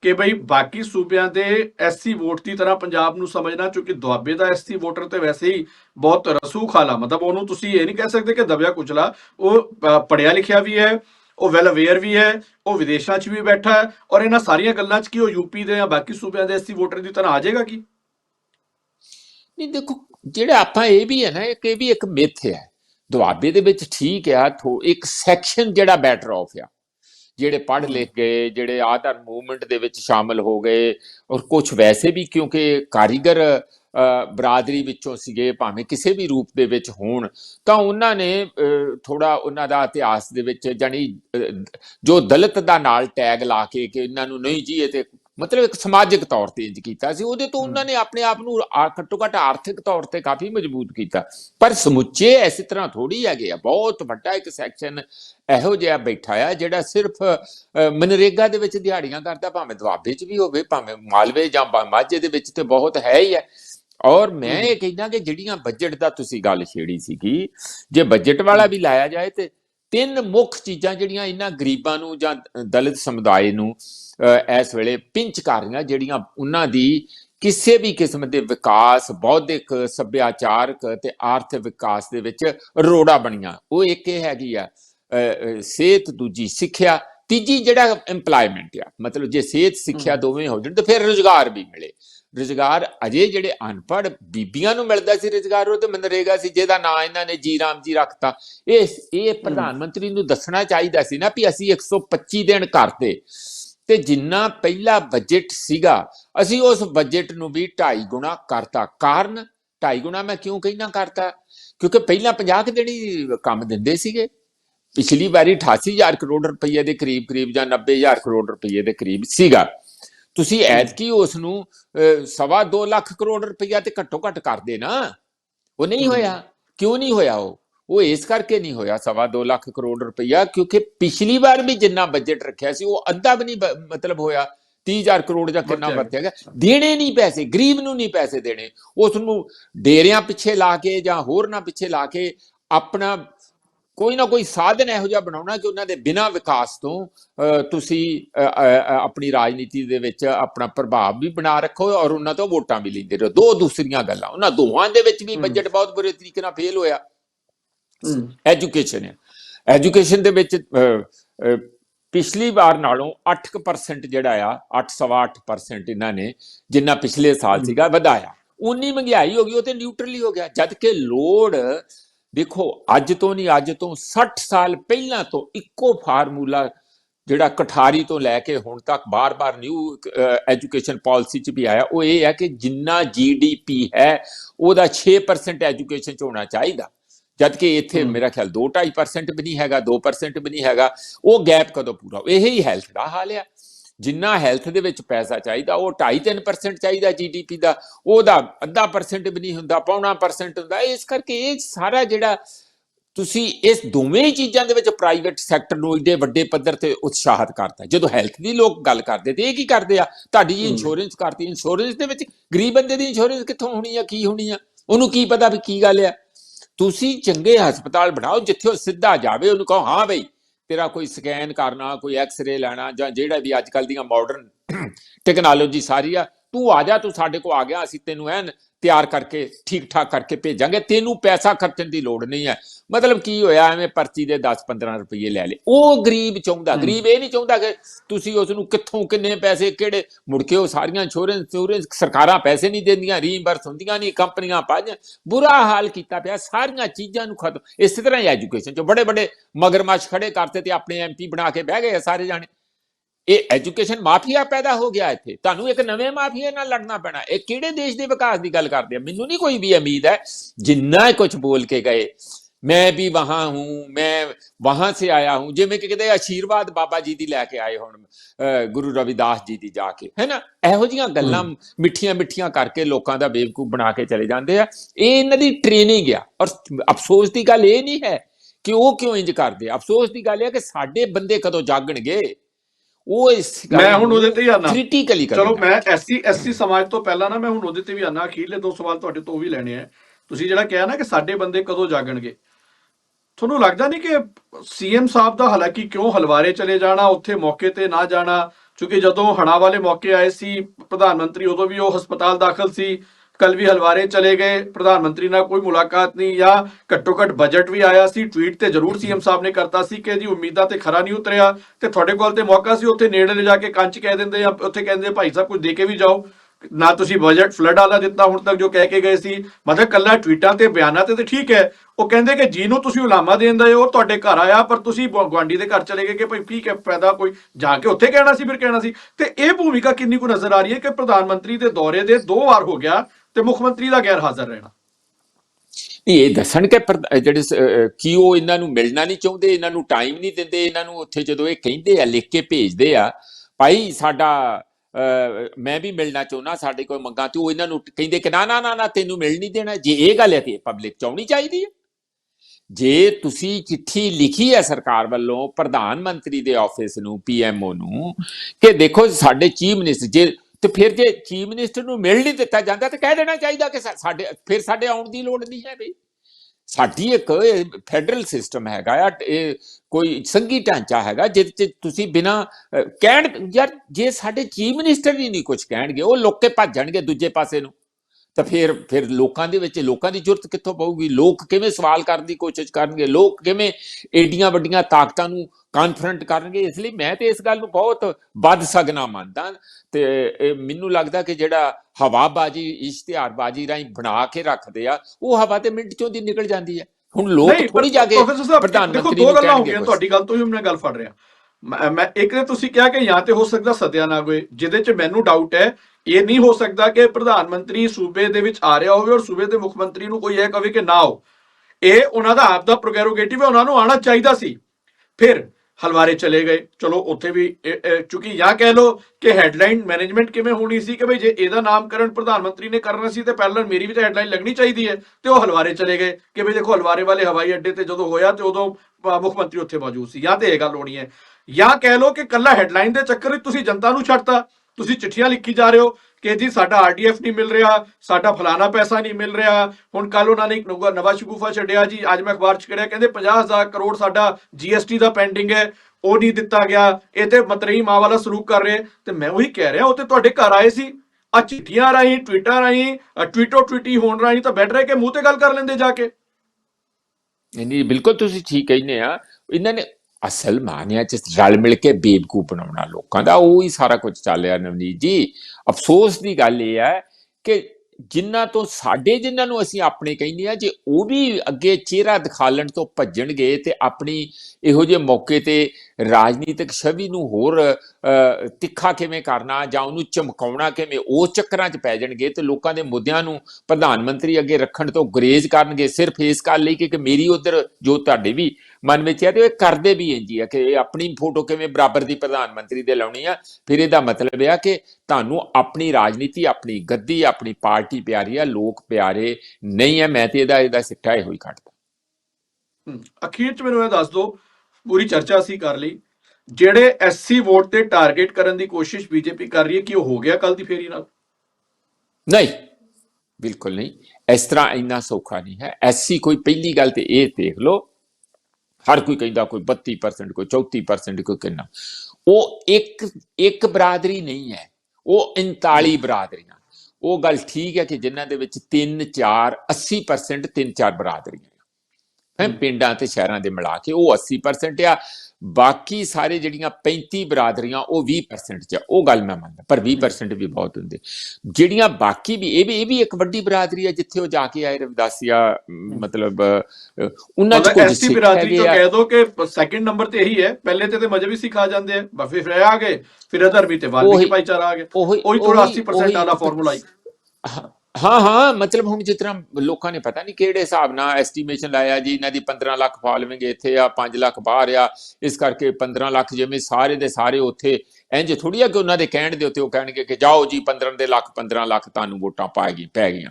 ਕਿ ਬਈ ਬਾਕੀ ਸੂਬਿਆਂ ਦੇ ਐਸਸੀ ਵੋਟ ਦੀ ਤਰ੍ਹਾਂ ਪੰਜਾਬ ਨੂੰ ਸਮਝਣਾ ਕਿਉਂਕਿ ਦੁਆਬੇ ਦਾ ਐਸਸੀ ਵੋਟਰ ਤੇ ਵੈਸੇ ਹੀ ਬਹੁਤ ਰਸੂਖਾਲਾ ਮਤਲਬ ਉਹਨੂੰ ਤੁਸੀਂ ਇਹ ਨਹੀਂ ਕਹਿ ਸਕਦੇ ਕਿ ਦਬਿਆ ਕੁਚਲਾ ਉਹ ਅ, ਪੜ੍ਹਿਆ ਲਿਖਿਆ ਵੀ ਹੈ ਉਹ ਵੈਲ ਅਵੇਅਰ ਵੀ ਹੈ ਉਹ ਵਿਦੇਸ਼ਾਂ 'ਚ ਵੀ ਬੈਠਾ ਹੈ ਔਰ ਇਹਨਾਂ ਸਾਰੀਆਂ ਗੱਲਾਂ 'ਚ ਕੀ ਉਹ ਯੂਪੀ ਦੇ ਜਾਂ ਬਾਕੀ ਸੂਬਿਆਂ ਦੇ ਐਸਸੀ ਵੋਟਰ ਦੀ ਤਰ੍ਹਾਂ ਆ ਜਾਏਗਾ ਕੀ? ਨਹੀਂ ਦੇਖੋ ਜਿਹੜਾ ਆਪਾਂ ਇਹ ਵੀ ਹੈ ਨਾ ਇੱਕ ਇਹ ਵੀ ਇੱਕ ਮਿਥ ਹੈ। ਦੁਆਬੇ ਦੇ ਵਿੱਚ ਠੀਕ ਆ ਥੋ ਇੱਕ ਸੈਕਸ਼ਨ ਜਿਹੜਾ ਬੈਟਰ ਆਫ ਆ। ਜਿਹੜੇ ਪੜ੍ਹ ਲਿਖ ਗਏ ਜਿਹੜੇ ਆਧਾਰ ਮੂਵਮੈਂਟ ਦੇ ਵਿੱਚ ਸ਼ਾਮਲ ਹੋ ਗਏ ਔਰ ਕੁਝ ਵੈਸੇ ਵੀ ਕਿਉਂਕਿ ਕਾਰੀਗਰ ਬਰਾਦਰੀ ਵਿੱਚੋਂ ਸੀਗੇ ਭਾਵੇਂ ਕਿਸੇ ਵੀ ਰੂਪ ਦੇ ਵਿੱਚ ਹੋਣ ਤਾਂ ਉਹਨਾਂ ਨੇ ਥੋੜਾ ਉਹਨਾਂ ਦਾ ਇਤਿਹਾਸ ਦੇ ਵਿੱਚ ਜਾਨੀ ਜੋ ਦਲਿਤ ਦਾ ਨਾਲ ਟੈਗ ਲਾ ਕੇ ਕਿ ਇਹਨਾਂ ਨੂੰ ਨਹੀਂ ਜੀ ਇਹ ਤੇ ਮਤਲਬ ਇੱਕ ਸਮਾਜਿਕ ਤੌਰ ਤੇ ਇੰਜ ਕੀਤਾ ਸੀ ਉਹਦੇ ਤੋਂ ਉਹਨਾਂ ਨੇ ਆਪਣੇ ਆਪ ਨੂੰ ਘੱਟੋ ਘੱਟ ਆਰਥਿਕ ਤੌਰ ਤੇ ਕਾਫੀ ਮਜ਼ਬੂਤ ਕੀਤਾ। ਪਰ ਸਮੁੱਚੇ ਐਸੀ ਤਰ੍ਹਾਂ ਥੋੜੀ ਹੈਗੇ ਆ ਬਹੁਤ ਵੱਡਾ ਇੱਕ ਸੈਕਸ਼ਨ ਇਹੋ ਜਿਹਾ ਬੈਠਾ ਆ ਜਿਹੜਾ ਸਿਰਫ ਮਨਰੇਗਾ ਦੇ ਵਿੱਚ ਦਿਹਾੜੀਆਂ ਕਰਦਾ ਭਾਵੇਂ ਦੁਆਬੇ 'ਚ ਵੀ ਹੋਵੇ ਭਾਵੇਂ ਮਾਲਵੇ ਜਾਂ ਮਾਝੇ ਦੇ ਵਿੱਚ ਤੇ ਬਹੁਤ ਹੈ ਹੀ ਹੈ ਔਰ ਮੈਂ ਇਹ ਕਹਿੰਦਾ ਕਿ ਜਿਹੜੀਆਂ ਬਜਟ ਦਾ ਤੁਸੀਂ ਗੱਲ ਛੇੜੀ ਸੀਗੀ ਜੇ ਬਜਟ ਵਾਲਾ ਵੀ ਲਾਇਆ ਜਾਏ ਤੇ ਤਿੰਨ ਮੁੱਖ ਚੀਜ਼ਾਂ ਜਿਹੜੀਆਂ ਇਹਨਾਂ ਗਰੀਬਾਂ ਨੂੰ ਜਾਂ ਦਲਿਤ ਸਮੁਦਾਇ ਨੂੰ ਇਸ ਵੇਲੇ ਪਿੰਚ ਕਰ ਰਹੀਆਂ ਜਿਹੜੀਆਂ ਉਹਨਾਂ ਦੀ ਕਿਸੇ ਵੀ ਕਿਸਮ ਦੇ ਵਿਕਾਸ ਬੌਧਿਕ ਸੱਭਿਆਚਾਰਕ ਤੇ ਆਰਥਿਕ ਵਿਕਾਸ ਦੇ ਵਿੱਚ ਰੋੜਾ ਬਣੀਆਂ। ਉਹ ਇੱਕ ਇਹ ਹੈਗੀ ਆ ਸਿਹਤ ਦੂਜੀ ਸਿੱਖਿਆ ਤੀਜੀ ਜਿਹੜਾ EMPLOYMENT ਆ। ਮਤਲਬ ਜੇ ਸਿਹਤ ਸਿੱਖਿਆ ਦੋਵੇਂ ਹੋ ਜਾਣ ਤਾਂ ਫਿਰ ਰੁਜ਼ਗਾਰ ਵੀ ਮਿਲੇ। ਰੁਜ਼ਗਾਰ ਅਜੇ ਜਿਹੜੇ ਅਨਪੜ੍ਹ ਬੀਬੀਆਂ ਨੂੰ ਮਿਲਦਾ ਸੀ ਰੁਜ਼ਗਾਰ ਉਹ ਤੇ ਮਨਰੇਗਾ ਸੀ ਜਿਹਦਾ ਨਾਂ ਇਹਨਾਂ ਨੇ ਜੀ ਰਾਮ ਜੀ ਰੱਖਤਾ। ਇਹ ਇਹ ਪ੍ਰਧਾਨ ਮੰਤਰੀ ਨੂੰ ਦੱਸਣਾ ਚਾਹੀਦਾ ਸੀ ਨਾ ਵੀ ਅਸੀਂ 125 ਦਿਨ ਕਰਦੇ। ਤੇ ਜਿੰਨਾ ਪਹਿਲਾ ਬਜਟ ਸੀਗਾ ਅਸੀਂ ਉਸ ਬਜਟ ਨੂੰ ਵੀ 2.5 ਗੁਣਾ ਕਰਤਾ। ਕਾਰਨ? 2.5 ਗੁਣਾ ਮੈਂ ਕਿਉਂ ਕਹਿਣਾ ਕਰਤਾ? ਕਿਉਂਕਿ ਪਹਿਲਾਂ 50 ਕੁ ਦਿਨ ਹੀ ਕੰਮ ਦਿੰਦੇ ਸੀਗੇ। ਪਿਛਲੀ ਵਾਰੀ 88000 ਕਰੋੜ ਰੁਪਏ ਦੇ ਕਰੀਬ ਕਰੀਬ ਜਾਂ 90000 ਕਰੋੜ ਰੁਪਏ ਦੇ ਕਰੀਬ ਸੀਗਾ। ਤੁਸੀਂ ਐਤਕੀ ਉਸ ਨੂੰ ਸਵਾ 2 ਲੱਖ ਕਰੋੜ ਰੁਪਇਆ ਤੇ ਘੱਟੋ ਘੱਟ ਕਰਦੇ ਨਾ। ਉਹ ਨਹੀਂ ਹੋਇਆ। ਕਿਉਂ ਨਹੀਂ ਹੋਇਆ ਉਹ? ਉਹ ਇਸ ਕਰਕੇ ਨਹੀਂ ਹੋਇਆ ਸਵਾ 2 ਲੱਖ ਕਰੋੜ ਰੁਪਇਆ ਕਿਉਂਕਿ ਪਿਛਲੀ ਵਾਰ ਵੀ ਜਿੰਨਾ ਬਜਟ ਰੱਖਿਆ ਸੀ ਉਹ ਅੱਧਾ ਵੀ ਨਹੀਂ ਮਤਲਬ ਹੋਇਆ। 30000 ਕਰੋੜ ਜਾਂ ਕਿੰਨਾ ਵਰਤਿਆ ਵਰਤਿਆ ਗਿਆ। ਦੇਣੇ ਨਹੀਂ ਪੈਸੇ ਗਰੀਬ ਨੂੰ ਨਹੀਂ ਪੈਸੇ ਦੇਣੇ। ਉਸ ਨੂੰ ਡੇਰਿਆਂ ਪਿੱਛੇ ਲਾ ਕੇ ਜਾਂ ਹੋਰ ਨਾ ਪਿੱਛੇ ਲਾ ਕੇ ਆਪਣਾ ਕੋਈ ਨਾ ਕੋਈ ਸਾਧਨ ਇਹੋ ਜਿਹਾ ਬਣਾਉਣਾ ਕਿ ਉਹਨਾਂ ਦੇ ਬਿਨਾਂ ਵਿਕਾਸ ਤੋਂ ਤੁਸੀਂ ਆਪਣੀ ਰਾਜਨੀਤੀ ਦੇ ਵਿੱਚ ਆਪਣਾ ਪ੍ਰਭਾਵ ਵੀ ਬਣਾ ਰੱਖੋ ਔਰ ਉਹਨਾਂ ਤੋਂ ਵੋਟਾਂ ਵੀ ਲੈਂਦੇ ਰਹੋ। ਦੋ ਦੂਸਰੀਆਂ ਗੱਲਾਂ ਉਹਨਾਂ ਦੋਹਾਂ ਦੇ ਵਿੱਚ ਵੀ। ਬਜਟ ਬਹੁਤ ਬੁਰੇ ਤਰੀਕੇ ਨਾਲ ਫੇਲ ਹੋਇਆ। ਐਜੂਕੇਸ਼ਨ ਐਜੂਕੇਸ਼ਨ ਦੇ ਵਿੱਚ ਪਿਛਲੀ ਵਾਰ ਨਾਲੋਂ 8% ਜਿਹੜਾ ਆ 8.8% ਇਹਨਾਂ ਨੇ ਜਿੰਨਾ ਪਿਛਲੇ ਸਾਲ। ਸੀਗਾ ਵਧਾਇਆ। ਉਨੀ ਮਹਿੰਗਾਈ ਹੋ ਗਈ ਉਹ ਤੇ ਨਿਊਟਰਲੀ ਹੋ ਗਿਆ। ਜਦ ਕਿ ਲੋੜ ਦੇਖੋ ਅੱਜ ਤੋਂ ਨਹੀਂ ਅੱਜ ਤੋਂ 60 ਸਾਲ ਪਹਿਲਾਂ ਤੋਂ ਇੱਕੋ ਫਾਰਮੂਲਾ ਜਿਹੜਾ ਕਠਾਰੀ ਤੋਂ ਲੈ ਕੇ ਹੁਣ ਤੱਕ ਬਾਰ-ਬਾਰ ਨਿਊ ਐਜੂਕੇਸ਼ਨ ਪਾਲਿਸੀ ਚ ਵੀ ਆਇਆ ਉਹ ਇਹ ਹੈ ਕਿ ਜਿੰਨਾ ਜੀਡੀਪੀ ਹੈ ਉਹਦਾ 6% ਐਜੂਕੇਸ਼ਨ ਚ ਹੋਣਾ ਚਾਹੀਦਾ ਜਦ ਕਿ ਇੱਥੇ। ਮੇਰਾ ਖਿਆਲ 2.5% ਵੀ ਨਹੀਂ ਹੈਗਾ 2% ਵੀ ਨਹੀਂ ਹੈਗਾ ਉਹ ਗੈਪ ਕਦੋਂ ਪੂਰਾ? ਇਹ ਹੀ ਹੈਲਥ ਦਾ ਹਾਲ ਆ ਜਿੰਨਾ ਹੈਲਥ ਦੇ ਵਿੱਚ ਪੈਸਾ ਚਾਹੀਦਾ ਉਹ 2.5-3% ਚਾਹੀਦਾ ਜੀਡੀਪੀ ਦਾ ਉਹਦਾ ਅੱਧਾ ਪਰਸੈਂਟ ਵੀ ਨਹੀਂ ਹੁੰਦਾ ਪੌਣਾ ਪਰਸੈਂਟ ਹੁੰਦਾ। ਇਸ ਕਰਕੇ ਇਹ ਸਾਰਾ ਜਿਹੜਾ ਤੁਸੀਂ ਇਸ ਦੋਵੇਂ ਹੀ ਚੀਜ਼ਾਂ ਦੇ ਵਿੱਚ ਪ੍ਰਾਈਵੇਟ ਸੈਕਟਰ ਨੂੰ ਏਡੇ ਵੱਡੇ ਪੱਧਰ ਤੇ ਉਤਸ਼ਾਹਿਤ ਕਰਤਾ। ਜਦੋਂ ਹੈਲਥ ਦੀ ਲੋਕ ਗੱਲ ਕਰਦੇ ਤੇ ਇਹ ਕੀ ਕਰਦੇ ਆ? ਤੁਹਾਡੀ ਜੀ। ਇੰਸ਼ੋਰੈਂਸ ਕਰਤੀ। ਇੰਸ਼ੋਰੈਂਸ ਦੇ ਵਿੱਚ ਗਰੀਬ ਬੰਦੇ ਦੀ ਇੰਸ਼ੋਰੈਂਸ ਕਿੱਥੋਂ ਹੋਣੀ ਆ ਕੀ ਹੋਣੀ ਆ? ਉਹਨੂੰ ਕੀ ਪਤਾ ਵੀ ਕੀ ਗੱਲ ਆ? ਤੁਸੀਂ ਚੰਗੇ ਹਸਪਤਾਲ ਬਣਾਓ ਜਿੱਥੇ ਉਹ ਸਿੱਧਾ ਜਾਵੇ ਉਹਨੂੰ ਕਹੋ ਹਾਂ ਬਈ ਤੇਰਾ ਕੋਈ ਸਕੈਨ ਕਰਨਾ, ਕੋਈ ਐਕਸ-ਰੇ ਲੈਣਾ, ਜਾਂ ਜਿਹੜਾ ਵੀ ਅੱਜ ਕੱਲ ਦੀਆਂ ਮਾਡਰਨ ਟੈਕਨੋਲੋਜੀ ਸਾਰੀ ਆ, ਤੂੰ ਆ ਜਾ, ਤੂੰ ਸਾਡੇ ਕੋ ਆ ਗਿਆ, ਅਸੀਂ ਤੈਨੂੰ ਐਨ ਤਿਆਰ ਕਰਕੇ ਠੀਕ ਠਾਕ ਕਰਕੇ ਭੇਜਾਂਗੇ। ਤੈਨੂੰ ਪੈਸਾ ਖਰਚਣ ਦੀ ਲੋੜ ਨਹੀਂ ਹੈ। ਮਤਲਬ ਕੀ ਹੋਇਆ ਐਵੇਂ ਪਰਚੀ ਦੇ 10-15 ਰੁਪਏ ਲੈ ਲੇ ਉਹ ਗਰੀਬ ਚਾਹੁੰਦਾ। ਗਰੀਬ ਇਹ ਨਹੀਂ ਚਾਹੁੰਦਾ ਕਿ ਤੁਸੀਂ ਉਸ ਨੂੰ ਕਿੱਥੋਂ ਕਿੰਨੇ ਪੈਸੇ ਕਿਹੜੇ? ਮੁੜ ਕੇ ਉਹ ਸਾਰੀਆਂ ਇੰਸ਼ੋਰੈਂਸ ਇੰਸ਼ੋਰੈਂਸ ਸਰਕਾਰਾਂ ਪੈਸੇ ਨਹੀਂ ਦਿੰਦੀਆਂ ਰੀਇੰਬਰਸ ਹੁੰਦੀਆਂ ਨਹੀਂ ਕੰਪਨੀਆਂ ਪਾਜ। ਬੁਰਾ ਹਾਲ ਕੀਤਾ ਪਿਆ। ਸਾਰੀਆਂ ਚੀਜ਼ਾਂ ਨੂੰ ਖਤਮ। ਇਸੇ ਤਰ੍ਹਾਂ ਹੀ ਐਜੂਕੇਸ਼ਨ ਚ ਬੜੇ ਬੜੇ ਮਗਰਮੱਛ ਖੜੇ ਕਰਤੇ ਤੇ ਆਪਣੇ ਐਮਪੀ ਬਣਾ ਕੇ ਬਹਿ ਗਏ ਸਾਰੇ ਜਾਣੇ। ਇਹ ਐਜੂਕੇਸ਼ਨ ਮਾਫੀਆ ਪੈਦਾ ਹੋ ਗਿਆ ਇੱਥੇ। ਤੁਹਾਨੂੰ ਇੱਕ ਨਵੇਂ ਮਾਫੀਆ ਨਾਲ ਲੜਨਾ ਪੈਣਾ। ਇਹ ਕਿਹੜੇ ਦੇਸ਼ ਦੇ ਵਿਕਾਸ ਦੀ ਗੱਲ ਕਰਦੇ ਆ? ਮੈਨੂੰ ਨਹੀਂ ਕੋਈ ਵੀ ਉਮੀਦ ਹੈ ਜਿੰਨਾ ਕੁਝ ਬੋਲ ਕੇ ਗਏ। ਮੈਂ ਵੀ ਵਹਾਂ ਹੂੰ ਮੈਂ ਵਹਾਂ ਸੇ ਆਇਆ ਹੂੰ। ਜਿਵੇਂ ਕਿ ਕਿਤੇ ਆਸ਼ੀਰਵਾਦ ਬਾਬਾ ਜੀ ਦੀ ਲੈ ਕੇ ਆਏ ਹੁਣ ਗੁਰੂ ਰਵਿਦਾਸ ਜੀ ਦੀ ਜਾ ਕੇ ਹੈਨਾ ਇਹੋ ਜੀਆਂ ਗੱਲਾਂ ਮਿੱਠੀਆਂ ਮਿੱਠੀਆਂ ਕਰਕੇ ਲੋਕਾਂ ਦਾ ਬੇਵਕੂਫ ਬਣਾ ਕੇ ਚਲੇ ਜਾਂਦੇ ਆ। ਇਹ ਇਹਨਾਂ ਦੀ ਟ੍ਰੇਨਿੰਗ ਆ। ਔਰ ਅਫਸੋਸ ਦੀ ਗੱਲ ਇਹ ਨਹੀਂ ਹੈ ਕਿ ਉਹ ਕਿਉਂ ਇੰਜ ਕਰਦੇ ਅਫਸੋਸ ਦੀ ਗੱਲ ਇਹ ਹੈ ਕਿ ਸਾਡੇ ਬੰਦੇ ਕਦੋਂ ਜਾਗਣਗੇ? ਉਹ ਇਸ ਮੈਂ ਹੁਣ ਉਹਦੇ ਤੇ ਹੀ ਆਨਾ। ਕ੍ਰਿਟੀਕਲੀ ਚਲੋ ਮੈਂ ਐਸਸੀ ਐਸਸੀ ਸਮਾਜ ਤੋਂ ਪਹਿਲਾਂ ਨਾ ਮੈਂ ਹੁਣ ਉਹਦੇ ਤੇ ਵੀ ਆਨਾ। ਅਖੀਰਲੇ ਦੋ ਸਵਾਲ ਤੁਹਾਡੇ ਤੋਂ ਵੀ ਲੈਣੇ ਆ। ਤੁਸੀਂ ਜਿਹੜਾ ਕਿਹਾ ਨਾ ਕਿ ਸਾਡੇ ਬੰਦੇ ਕਦੋਂ ਜਾਗਣਗੇ। ਤੁਹਾਨੂੰ ਲੱਗਦਾ ਨਹੀਂ ਕਿ ਸੀਐਮ ਸਾਹਿਬ ਦਾ ਹਾਲਾਂਕਿ ਕਿਉਂ ਹਲਵਾਰੇ ਚਲੇ ਜਾਣਾ ਉੱਥੇ ਮੌਕੇ ਤੇ ਨਾ ਜਾਣਾ? ਕਿਉਂਕਿ ਜਦੋਂ ਹੜਾ ਵਾਲੇ ਮੌਕੇ ਆਏ ਸੀ ਪ੍ਰਧਾਨ ਮੰਤਰੀ ਉਦੋਂ ਵੀ ਉਹ ਹਸਪਤਾਲ ਦਾਖਲ ਸੀ। ਕੱਲ ਵੀ ਹਲਵਾਰੇ ਚਲੇ ਗਏ। ਪ੍ਰਧਾਨ ਮੰਤਰੀ ਨਾਲ ਕੋਈ ਮੁਲਾਕਾਤ ਨਹੀਂ ਜਾਂ ਘੱਟੋ ਘੱਟ ਬਜਟ ਵੀ ਆਇਆ ਸੀ। ਟਵੀਟ ਤੇ ਜ਼ਰੂਰ ਸੀਐਮ ਸਾਹਿਬ ਨੇ ਕਰਤਾ ਸੀ ਕਿ ਜੀ ਉਮੀਦਾਂ ਤੇ ਖਰਾ ਨਹੀਂ ਉਤਰਿਆ ਤੇ ਤੁਹਾਡੇ ਕੋਲ ਤੇ ਮੌਕਾ ਸੀ। ਉੱਥੇ ਨੇੜੇ ਲਿਜਾ ਕੇ ਕੰਚ ਕਹਿ ਦਿੰਦੇ ਜਾਂ ਉੱਥੇ ਕਹਿੰਦੇ ਭਾਈ ਸਾਹਿਬ, ਕੁਝ ਦੇ ਕੇ ਵੀ ਜਾਓ। ਨਾ ਤੁਸੀਂ ਬਜਟ ਫਲੱਡ ਵਾਲਾ ਦਿੱਤਾ ਹੁਣ ਤੱਕ ਜੋ ਕਹਿ ਕੇ ਗਏ ਸੀ। ਮਤਲਬ ਕੱਲਾ ਟਵੀਟਾਂ ਤੇ, ਬਿਆਨਾਂ ਤੇ ਤੇ ਠੀਕ ਹੈ। ਉਹ ਕਹਿੰਦੇ ਕਿ ਜਿਹਨੂੰ ਤੁਸੀਂ ਉਲਾਮਾ ਦੇਣ ਦਾ ਉਹ ਤੁਹਾਡੇ ਘਰ ਆਇਆ, ਪਰ ਤੁਸੀਂ ਗੁਆ- ਗੁਆਂਢੀ ਦੇ ਘਰ ਚਲੇ ਗਏ ਕਿ ਭਾਈ ਕੀ ਹੈ ਪੈਦਾ ਕੋਈ ਜਾ ਕੇ ਉੱਥੇ ਕਹਿਣਾ ਸੀ, ਫਿਰ ਕਹਿਣਾ ਸੀ। ਤੇ ਇਹ ਭੂਮਿਕਾ ਕਿੰਨੀ ਕੁ ਨਜ਼ਰ ਆ ਰਹੀ ਹੈ ਕਿ ਪ੍ਰਧਾਨ ਮੰਤਰੀ ਦੇ ਦੌਰੇ ਦੇ ਦੋ ਵਾਰ ਹੋ ਗਿਆ। ਤੇ ਮੁੱਖ ਮੰਤਰੀ ਦਾ ਗੈਰ ਹਾਜ਼ਰ ਰਹਿਣਾ। ਨਹੀਂ, ਇਹ ਦੱਸਣ ਕਿ ਪ੍ਰਧ- ਜਿਹੜੇ ਕੀ ਉਹ ਇਹਨਾਂ ਨੂੰ ਮਿਲਣਾ ਨਹੀਂ ਚਾਹੁੰਦੇ, ਇਹਨਾਂ ਨੂੰ ਟਾਈਮ ਨਹੀਂ ਦਿੰਦੇ, ਇਹਨਾਂ ਨੂੰ ਉੱਥੇ ਜਦੋਂ ਇਹ ਕਹਿੰਦੇ ਆ, ਲਿਖ ਕੇ ਭੇਜਦੇ ਆ, ਭਾਈ ਸਾਡਾ ਮੈਂ ਵੀ ਮਿਲਣਾ ਚਾਹੁੰਦਾ, ਸਾਡੇ ਕੋਈ ਮੰਗਾਂ ਤੇ ਉਹ ਇਹਨਾਂ ਨੂੰ ਕਹਿੰਦੇ ਕਿ ਨਾ ਨਾ ਨਾ ਨਾ, ਤੈਨੂੰ ਮਿਲ ਨਹੀਂ ਦੇਣਾ। ਜੇ ਇਹ ਗੱਲ ਹੈ ਤੇ ਪਬਲਿਕ ਚਾਉਣੀ ਚਾਹੀਦੀ ਹੈ ਜੇ ਤੁਸੀਂ ਚਿੱਠੀ ਲਿਖੀ ਹੈ ਸਰਕਾਰ ਵੱਲੋਂ ਪ੍ਰਧਾਨ ਮੰਤਰੀ ਦੇ ਆਫਿਸ ਨੂੰ ਪੀਐਮਓ ਨੂੰ, ਕਿ ਦੇਖੋ ਸਾਡੇ ਚੀਫ ਮਿਨਿਸਟਰ ਜੇ ਤੇ ਫਿਰ ਜੇ ਚੀਫ ਮਿਨਿਸਟਰ ਨੂੰ ਮਿਲ ਨਹੀਂ ਦਿੱਤਾ ਜਾਂਦਾ ਤਾਂ ਕਹਿ ਦੇਣਾ ਚਾਹੀਦਾ ਕਿ ਸਾਡੇ, ਫਿਰ ਸਾਡੇ ਆਉਣ ਦੀ ਲੋੜ ਨਹੀਂ ਹੈ ਬਈ। ਸਾਡੀ ਇੱਕ ਫੈਡਰਲ ਸਿਸਟਮ ਹੈਗਾ ਆ, ਇਹ ਕੋਈ ਸੰਘੀ ਢਾਂਚਾ ਹੈਗਾ ਜਿਹਦੇ ਚ ਤੁਸੀਂ ਬਿਨਾ ਕਹਿਣ, ਯਾਰ ਜੇ ਸਾਡੇ ਚੀਫ ਮਿਨਿਸਟਰ ਹੀ ਨਹੀਂ ਕੁਝ ਕਹਿਣਗੇ, ਉਹ ਲੋਕ ਕੇ ਭੱਜ ਜਾਣਗੇ ਦੂਜੇ ਪਾਸੇ ਨੂੰ। ਤਾਂ ਫਿਰ ਫਿਰ ਲੋਕਾਂ ਦੇ ਵਿੱਚ ਲੋਕਾਂ ਦੀ ਜ਼ਰੂਰਤ ਕਿੱਥੋਂ ਪਊਗੀ? ਲੋਕ ਕਿਵੇਂ ਸਵਾਲ ਕਰਨ ਦੀ ਕੋਸ਼ਿਸ਼ ਕਰਨਗੇ? ਲੋਕ ਕਿਵੇਂ ਏਡੀਆਂ ਵੱਡੀਆਂ ਤਾਕਤਾਂ ਨੂੰ ਕਨਫਰੰਟ ਕਰਨਗੇ? ਇਸ ਲਈ ਮੈਂ ਤੇ ਇਸ ਗੱਲ ਨੂੰ ਬਹੁਤ ਵੱਧ ਸਗਨਾ ਮੰਨਦਾ ਤੇ ਮੈਨੂੰ ਲੱਗਦਾ ਕਿ ਜਿਹੜਾ ਹਵਾਬਾਜੀ ਇਸ਼ਤਿਹਾਰਬਾਜੀ ਰਾਹੀਂ ਬਣਾ ਕੇ ਰੱਖਦੇ ਆ ਉਹ ਹਵਾ ਤੇ ਮਿੰਟ ਚੋਂ ਦੀ ਨਿਕਲ ਜਾਂਦੀ ਹੈ। ਹੁਣ ਲੋਕ ਥੋੜੀ ਜਾ ਕੇ ਪ੍ਰਧਾਨ ਦੇਖੋ ਮੰਤਰੀ ਦੋ ਨੂੰ ਗੱਲਾਂ ਹੋ ਗਈਆਂ। ਤੁਹਾਡੀ ਗੱਲ ਤੋਂ ਹੀ ਮੈਂ ਗੱਲ ਫੜ ਰਿਹਾ। ਮੈਂ ਇੱਕ ਤੇ ਤੁਸੀਂ ਕਿਹਾ ਕਿ ਜਾਂ ਤੇ ਹੋ ਸਕਦਾ ਸਦਿਆ ਨਾ ਹੋਵੇ, ਜਿਹਦੇ 'ਚ ਮੈਨੂੰ ਡਾਊਟ ਹੈ, ਇਹ ਨਹੀਂ ਹੋ ਸਕਦਾ ਕਿ ਪ੍ਰਧਾਨ ਮੰਤਰੀ ਸੂਬੇ ਦੇ ਵਿੱਚ ਆ ਰਿਹਾ ਹੋਵੇ ਔਰ ਸੂਬੇ ਦੇ ਮੁੱਖ ਮੰਤਰੀ ਨੂੰ ਕੋਈ ਇਹ ਕਵੇ ਕਿ ਨਾ ਆਓ। ਇਹ ਉਹਨਾਂ ਦਾ ਆਪ ਦਾ ਪ੍ਰੋਗੈਰੋਗੇਟਿਵ ਹੈ, ਉਹਨਾਂ ਨੂੰ ਆਣਾ ਚਾਹੀਦਾ ਸੀ। ਫਿਰ ਹਲਵਾਰੇ ਚਲੇ ਗਏ। ਚਲੋ, ਉੱਥੇ ਵੀ, ਇਹ- ਜਾਂ ਕਹਿ ਲੋ ਕਿ ਹੈਡਲਾਈਨ ਮੈਨੇਜਮੈਂਟ ਕਿਵੇਂ ਹੋਣੀ ਸੀ ਕਿ ਭਈ ਜੇ ਇਹਦਾ ਨਾਮਕਰਨ ਪ੍ਰਧਾਨ ਮੰਤਰੀ ਨੇ ਕਰਨਾ ਸੀ ਤੇ ਪਹਿਲਾਂ ਮੇਰੀ ਵੀ ਤਾਂ ਹੈਡਲਾਈਨ ਲੱਗਣੀ ਚਾਹੀਦੀ ਹੈ ਤੇ ਉਹ ਹਲਵਾਰੇ ਚਲੇ ਗਏ ਕਿ ਭਈ ਦੇਖੋ ਹਲਵਾਰੇ ਵਾਲੇ ਹਵਾਈ ਅੱਡੇ ਤੇ ਜਦੋਂ ਹੋਇਆ ਤੇ ਉਦੋਂ ਮੁੱਖ ਮੰਤਰੀ ਉੱਥੇ ਮੌਜੂਦ ਸੀ। ਜਾਂ ਤੇ ਇਹ ਗੱਲ ਹੋਣੀ ਹੈ। ਜਾਂ ਕਹਿ ਲਓ ਕਿ ਕੱਲਾ ਹੈਡਲਾਈਨ ਦੇ ਚੱਕਰ ਵਿੱਚ ਤੁਸੀਂ ਜਨਤਾ ਨੂੰ ਛੱਡਤਾ। ਤੁਸੀਂ ਚਿੱਠੀਆਂ ਲਿਖੀ ਜਾ ਰਹੇ ਹੋ ਕਿ ਜੀ ਸਾਡਾ ਆਰਡੀਐਫ ਨਹੀਂ ਮਿਲ ਰਿਹਾ ਸਾਡਾ ਫਲਾਣਾ ਪੈਸਾ ਨਹੀਂ ਮਿਲ ਰਿਹਾ। ਹੁਣ ਕੱਲ ਉਹਨਾਂ ਨੇ ਇੱਕ ਨਵਾਂ- ਸ਼ਗੂਫਾ ਛੱਡਿਆ ਜੀ। ਅੱਜ ਮੈਂ ਅਖਬਾਰ 'ਚ ਕਿਹੜਿਆ ਕਹਿੰਦੇ 50000 ਕਰੋੜ ਸਾਡਾ ਜੀਐਸਟੀ ਦਾ ਪੈਂਡਿੰਗ ਹੈ ਉਹ ਨਹੀਂ ਦਿੱਤਾ ਗਿਆ। ਇਹ ਤੇ ਮਤਰਈ ਮਾਂ ਵਾਲਾ ਸਲੂਕ ਕਰ ਰਹੇ। ਤੇ ਮੈਂ ਉਹੀ ਕਹਿ ਰਿਹਾ ਉਹ ਤੇ ਤੁਹਾਡੇ ਘਰ ਆਏ ਸੀ। ਆ ਚਿੱਠੀਆਂ ਰਾਹੀਂ ਟਵੀਟਾਂ ਰਾਹੀਂ ਅ, ਟਵੀਟੋ ਟਵੀਟੀ ਹੋਣ ਰਾਹੀਂ ਤਾਂ ਬੈਟਰ ਹੈ ਕਿ ਮੂੰਹ ਤੇ ਗੱਲ ਕਰ ਲੈਂਦੇ ਜਾ ਕੇ? ਨਹੀਂ ਬਿਲਕੁਲ ਤੁਸੀਂ ਠੀਕ ਕਹਿੰਦੇ ਆ। ਇਹਨਾਂ ਨੇ ਅਸਲ ਮਾਨਿਆ ਚ ਰਲ ਮਿਲ ਕੇ ਬੇਵਕੂਫ ਬਣਾਉਣਾ ਲੋਕਾਂ ਦਾ, ਉਹ ਹੀ ਸਾਰਾ ਕੁਝ ਚੱਲ ਰਿਹਾ ਨਵਨੀਤ ਜੀ। ਅਫਸੋਸ ਦੀ ਗੱਲ ਇਹ ਹੈ ਕਿ ਜਿਨ੍ਹਾਂ ਤੋਂ, ਸਾਡੇ ਜਿਨ੍ਹਾਂ ਨੂੰ ਅਸੀਂ ਆਪਣੇ ਕਹਿੰਦੇ ਆ ਜੇ ਉਹ ਵੀ ਅੱਗੇ ਚਿਹਰਾ ਦਿਖਾਲਣ ਤੋਂ ਭੱਜਣਗੇ ਤੇ ਆਪਣੀ ਇਹੋ ਜਿਹੇ ਮੌਕੇ ਤੇ ਰਾਜਨੀਤਿਕ ਛਵੀ ਨੂੰ ਹੋਰ ਅ, ਤਿੱਖਾ ਕਿਵੇਂ ਕਰਨਾ ਜਾਂ ਉਹਨੂੰ ਚਮਕਾਉਣਾ ਕਿਵੇਂ ਉਹ ਚੱਕਰਾਂ 'ਚ ਪੈ ਜਾਣਗੇ ਤੇ ਲੋਕਾਂ ਦੇ ਮੁੱਦਿਆਂ ਨੂੰ ਪ੍ਰਧਾਨ ਮੰਤਰੀ ਅੱਗੇ ਰੱਖਣ ਤੋਂ ਗੁਰੇਜ਼ ਕਰਨਗੇ। ਸਿਰਫ ਇਸ ਗੱਲ ਲਈ ਕਿ ਮੇਰੀ ਉਧਰ ਜੋ ਤੁਹਾਡੇ ਵੀ ਮਨ ਵਿੱਚ ਹੈ ਤੇ ਉਹ ਕਰਦੇ ਵੀ ਇੰਜੀ ਆ ਕਿ ਇਹ ਆਪਣੀ ਫੋਟੋ ਕਿਵੇਂ ਬਰਾਬਰ ਦੀ ਪ੍ਰਧਾਨ ਮੰਤਰੀ ਦੇ ਲਾਉਣੀ ਆ। ਫਿਰ ਇਹਦਾ ਮਤਲਬ ਇਹ ਆ ਕਿ ਤੁਹਾਨੂੰ ਆਪਣੀ ਰਾਜਨੀਤੀ ਆਪਣੀ ਗੱਦੀ ਆਪਣੀ ਪਾਰਟੀ ਪਿਆਰੀ ਆ ਲੋਕ ਪਿਆਰੇ ਨਹੀਂ ਹੈ ਮੈਂ ਤੇ ਇਹਦਾ ਇਹਦਾ ਸਿੱਟਾ ਇਹੋ ਹੀ ਕੱਢਦਾ। ਅਖੀਰ 'ਚ ਮੈਨੂੰ ਇਹ ਦੱਸ ਦਿਓ ਪੂਰੀ ਚਰਚਾ ਅਸੀਂ ਕਰ ਲਈ। ਜਿਹੜੇ ਐਸਸੀ ਵੋਟ ਤੇ ਟਾਰਗੇਟ ਕਰਨ ਦੀ ਕੋਸ਼ਿਸ਼ ਬੀਜੇਪੀ ਕਰ ਰਹੀ ਹੈ, ਕਿ ਉਹ ਹੋ ਗਿਆ ਕੱਲ ਦੀ ਫੇਰੀ ਨਾਲ? ਨਹੀਂ, ਬਿਲਕੁਲ ਨਹੀਂ। ਇਸ ਤਰ੍ਹਾਂ ਇੰਨਾ ਸੌਖਾ ਨਹੀਂ ਹੈ। ਐਸੀ ਕੋਈ ਪਹਿਲੀ ਗੱਲ ਤੇ ਇਹ ਦੇਖ ਲਓ, ਹਰ ਕੋਈ ਕਹਿੰਦਾ ਕੋਈ 32% ਕੋਈ 34% ਕੋਈ ਕਿੰਨਾ। ਉਹ ਇੱਕ ਇੱਕ ਬਰਾਦਰੀ ਨਹੀਂ ਹੈ, ਉਹ 39 ਬਰਾਦਰੀਆਂ। ਉਹ ਗੱਲ ਠੀਕ ਹੈ ਕਿ ਜਿਨ੍ਹਾਂ ਦੇ ਵਿੱਚ 3 4 80% 3 4 ਬਰਾਦਰੀਆਂ ਹੈ ਪਿੰਡਾਂ ਤੇ ਸ਼ਹਿਰਾਂ ਦੇ ਮਿਲਾ ਕੇ ਉਹ 80% ਆ। ਬਾਕੀ ਸਾਰੇ ਜਿਹੜੀਆਂ 35 ਬਰਾਦਰੀਆਂ ਉਹ 20% ਚ ਆ। ਉਹ ਗੱਲ ਮੈਂ ਮੰਨਦਾ ਪਰ 20% ਵੀ ਬਹੁਤ ਹੁੰਦੇ। ਜਿਹੜੀਆਂ ਬਾਕੀ ਵੀ ਇਹ ਵੀ ਇਹ ਵੀ ਇੱਕ ਵੱਡੀ ਬਰਾਦਰੀ ਹੈ ਜਿੱਥੇ ਉਹ ਜਾ ਕੇ ਆਏ ਰਵਿਦਾਸੀਆ ਮਤਲਬ ਉਹਨਾਂ ਚ ਐਸਸੀ ਸਿੱਖ ਬਰਾਦਰੀ ਤੋਂ ਕਹਿ ਦੋ ਕਿ ਸੈਕਿੰਡ ਨੰਬਰ ਤੇ ਇਹੀ ਹੈ ਪਹਿਲੇ ਤੇ ਤੇ ਮਜਬੀ ਸਿੱਖ ਜਾਂਦੇ ਆ ਬਸ ਫਿਰ ਆ ਗਏ ਫਿਰ ਅਧਰਮੀ ਤੇ ਵਾਲਮੀਕੀ ਭਾਈਚਾਰਾ ਆ ਗਿਆ। ਉਹੀ ਥੋੜਾ ਉਹੀ- 80% ਉਹੀ- ਵਾਲਾ ਫਾਰਮੂਲਾ ਹੀ। ਹਾਂ ਹਾਂ, ਮਤਲਬ ਹੁਣ ਜਿਸ ਤਰ੍ਹਾਂ ਲੋਕਾਂ ਨੇ ਪਤਾ ਨਹੀਂ ਕਿਹੜੇ ਹਿਸਾਬ ਨਾਲ ਐਸਟੀਮੇਸ਼ਨ ਲਾਇਆ ਜੀ, ਇਹਨਾਂ ਦੀ 15 ਲੱਖ ਫਾਲੋਇੰਗ ਇੱਥੇ ਆ 5 ਲੱਖ ਬਾਹਰ ਆ, ਇਸ ਕਰਕੇ 15 ਲੱਖ ਜਿਵੇਂ ਸਾਰੇ ਦੇ ਸਾਰੇ ਉੱਥੇ ਇੰਜ ਥੋੜੀ ਆ ਕਿ ਉਹਨਾਂ ਦੇ ਕਹਿਣ ਦੇ ਉੱਤੇ ਉਹ ਕਹਿਣਗੇ ਕਿ ਜਾਓ ਜੀ 15 ਦੇ ਲੱਖ 15 ਲੱਖ ਤੁਹਾਨੂੰ ਵੋਟਾਂ ਪਾ ਗਈ, ਪੈ ਗਈਆਂ।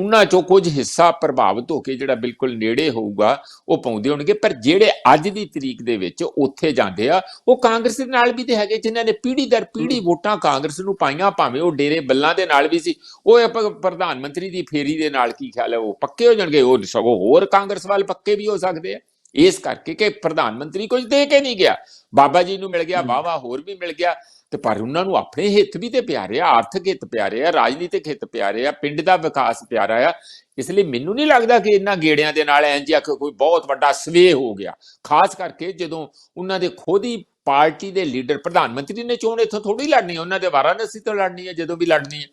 ਉਹਨਾਂ ਚੋਂ ਕੁਝ ਹਿੱਸਾ ਪ੍ਰਭਾਵਿਤ ਹੋ ਕੇ ਜਿਹੜਾ ਬਿਲਕੁਲ ਨੇੜੇ ਹੋਊਗਾ ਉਹ ਪਾਉਂਦੇ ਹੋਣਗੇ। ਪਰ ਜਿਹੜੇ ਅੱਜ ਦੀ ਤਰੀਕ ਦੇ ਵਿੱਚ ਉੱਥੇ ਜਾਂਦੇ ਆ ਉਹ ਕਾਂਗਰਸ ਦੇ ਨਾਲ ਵੀ ਤੇ ਹੈਗੇ ਜਿਨ੍ਹਾਂ ਨੇ ਪੀੜ੍ਹੀ ਦਰ ਪੀੜ੍ਹੀ ਵੋਟਾਂ ਕਾਂਗਰਸ ਨੂੰ ਪਾਈਆਂ ਭਾਵੇਂ ਉਹ ਡੇਰੇ ਬੱਲਾਂ ਦੇ ਨਾਲ ਵੀ ਸੀ। ਉਹ ਆਪਾਂ ਪ੍ਰਧਾਨ ਮੰਤਰੀ ਦੀ ਫੇਰੀ ਦੇ ਨਾਲ ਕੀ ਖਿਆਲ ਹੈ ਉਹ ਪੱਕੇ ਹੋ ਜਾਣਗੇ? ਉਹ ਸਗੋਂ ਹੋਰ ਕਾਂਗਰਸ ਵੱਲ ਪੱਕੇ ਵੀ ਹੋ ਸਕਦੇ ਆ। ਇਸ ਕਰਕੇ ਕਿ ਪ੍ਰਧਾਨ ਮੰਤਰੀ ਕੁਝ ਦੇ ਕੇ ਨਹੀਂ ਗਿਆ। ਬਾਬਾ ਜੀ ਨੂੰ ਮਿਲ ਗਿਆ ਵਾਵਾ ਹੋਰ ਵੀ ਮਿਲ ਗਿਆ। ਤੇ ਪਰ ਉਹਨਾਂ ਨੂੰ ਆਪਣੇ ਹਿੱਤ ਵੀ ਤੇ ਪਿਆਰੇ ਆ ਆਰਥਿਕ ਹਿੱਤ ਪਿਆਰੇ ਆ ਰਾਜਨੀਤਿਕ ਹਿੱਤ ਪਿਆਰੇ ਆ ਪਿੰਡ ਦਾ ਵਿਕਾਸ ਪਿਆਰਾ ਆ। ਇਸ ਲਈ ਮੈਨੂੰ ਨਹੀਂ ਲੱਗਦਾ ਕਿ ਇਹਨਾਂ ਗੇੜਿਆਂ ਦੇ ਨਾਲ ਇੰਜ ਆ ਕੋਈ ਬਹੁਤ ਵੱਡਾ ਸਵੇ ਹੋ ਗਿਆ। ਖਾਸ ਕਰਕੇ ਜਦੋਂ ਉਹਨਾਂ ਦੇ ਖੁਦ ਹੀ ਪਾਰਟੀ ਦੇ ਲੀਡਰ ਪ੍ਰਧਾਨ ਮੰਤਰੀ ਨੇ ਚੋਣ ਇੱਥੋਂ ਥੋੜੀ ਲੜਨੀ ਹੈ ਉਹਨਾਂ ਦੇ ਵਾਰਾਣਸੀ ਤੋਂ ਲੜਨੀ ਹੈ ਜਦੋਂ ਵੀ ਲੜਨੀ ਹੈ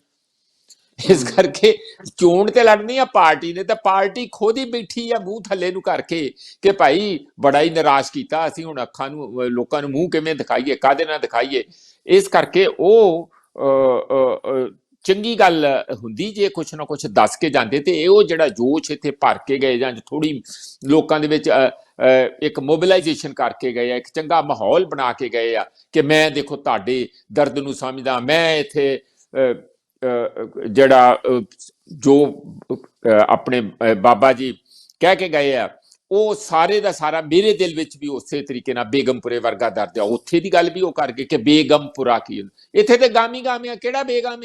ਇਸ ਕਰਕੇ ਚੋਣ ਤੇ ਲੜਨੀ ਆ ਪਾਰਟੀ ਨੇ ਤਾਂ ਪਾਰਟੀ ਖੁਦ ਹੀ ਬੈਠੀ ਆ ਮੂੰਹ ਥੱਲੇ ਨੂੰ ਕਰਕੇ ਕਿ ਭਾਈ ਬੜਾ ਹੀ ਨਿਰਾਸ਼ ਕੀਤਾ ਅਸੀਂ ਹੁਣ ਅੱਖਾਂ ਨੂੰ ਲੋਕਾਂ ਨੂੰ ਮੂੰਹ ਕਿਵੇਂ ਦਿਖਾਈਏ ਕਾਦੇ ਨਾਲ ਦਿਖਾਈਏ? ਇਸ ਕਰਕੇ ਉਹ ਚੰਗੀ ਗੱਲ ਹੁੰਦੀ ਜੇ ਕੁਛ ਨਾ ਕੁਛ ਦੱਸ ਕੇ ਜਾਂਦੇ ਤੇ ਇਹ ਉਹ ਜਿਹੜਾ ਜੋਸ਼ ਇੱਥੇ ਭਰ ਕੇ ਗਏ ਜਾਂ ਥੋੜੀ ਲੋਕਾਂ ਦੇ ਵਿੱਚ ਇੱਕ ਮੋਬਿਲਾਈਜੇਸ਼ਨ ਕਰਕੇ ਗਏ ਆ, ਇੱਕ ਚੰਗਾ ਮਾਹੌਲ ਬਣਾ ਕੇ ਗਏ ਆ ਕਿ ਮੈਂ ਦੇਖੋ ਤੁਹਾਡੇ ਦਰਦ ਨੂੰ ਸਮਝਦਾ, ਮੈਂ ਇੱਥੇ ਜਿਹੜਾ ਜੋ ਆਪਣੇ ਬਾਬਾ ਜੀ ਕਹਿ ਕੇ ਗਏ ਆ ਉਹ ਸਾਰੇ ਦਾ ਸਾਰਾ ਮੇਰੇ ਦਿਲ ਵਿੱਚ ਵੀ ਉਸੇ ਤਰੀਕੇ ਨਾਲ ਬੇਗਮਪੁਰੇ ਵਰਗਾ ਦਰਦ ਆ। ਉੱਥੇ ਦੀ ਗੱਲ ਵੀ ਉਹ ਕਰਕੇ ਕਿ ਬੇਗਮਪੁਰਾ ਕੀ ਇੱਥੇ ਤੇ ਗਾਮੀ ਗਾਮਿਆ ਕਿਹੜਾ ਬੇਗਮ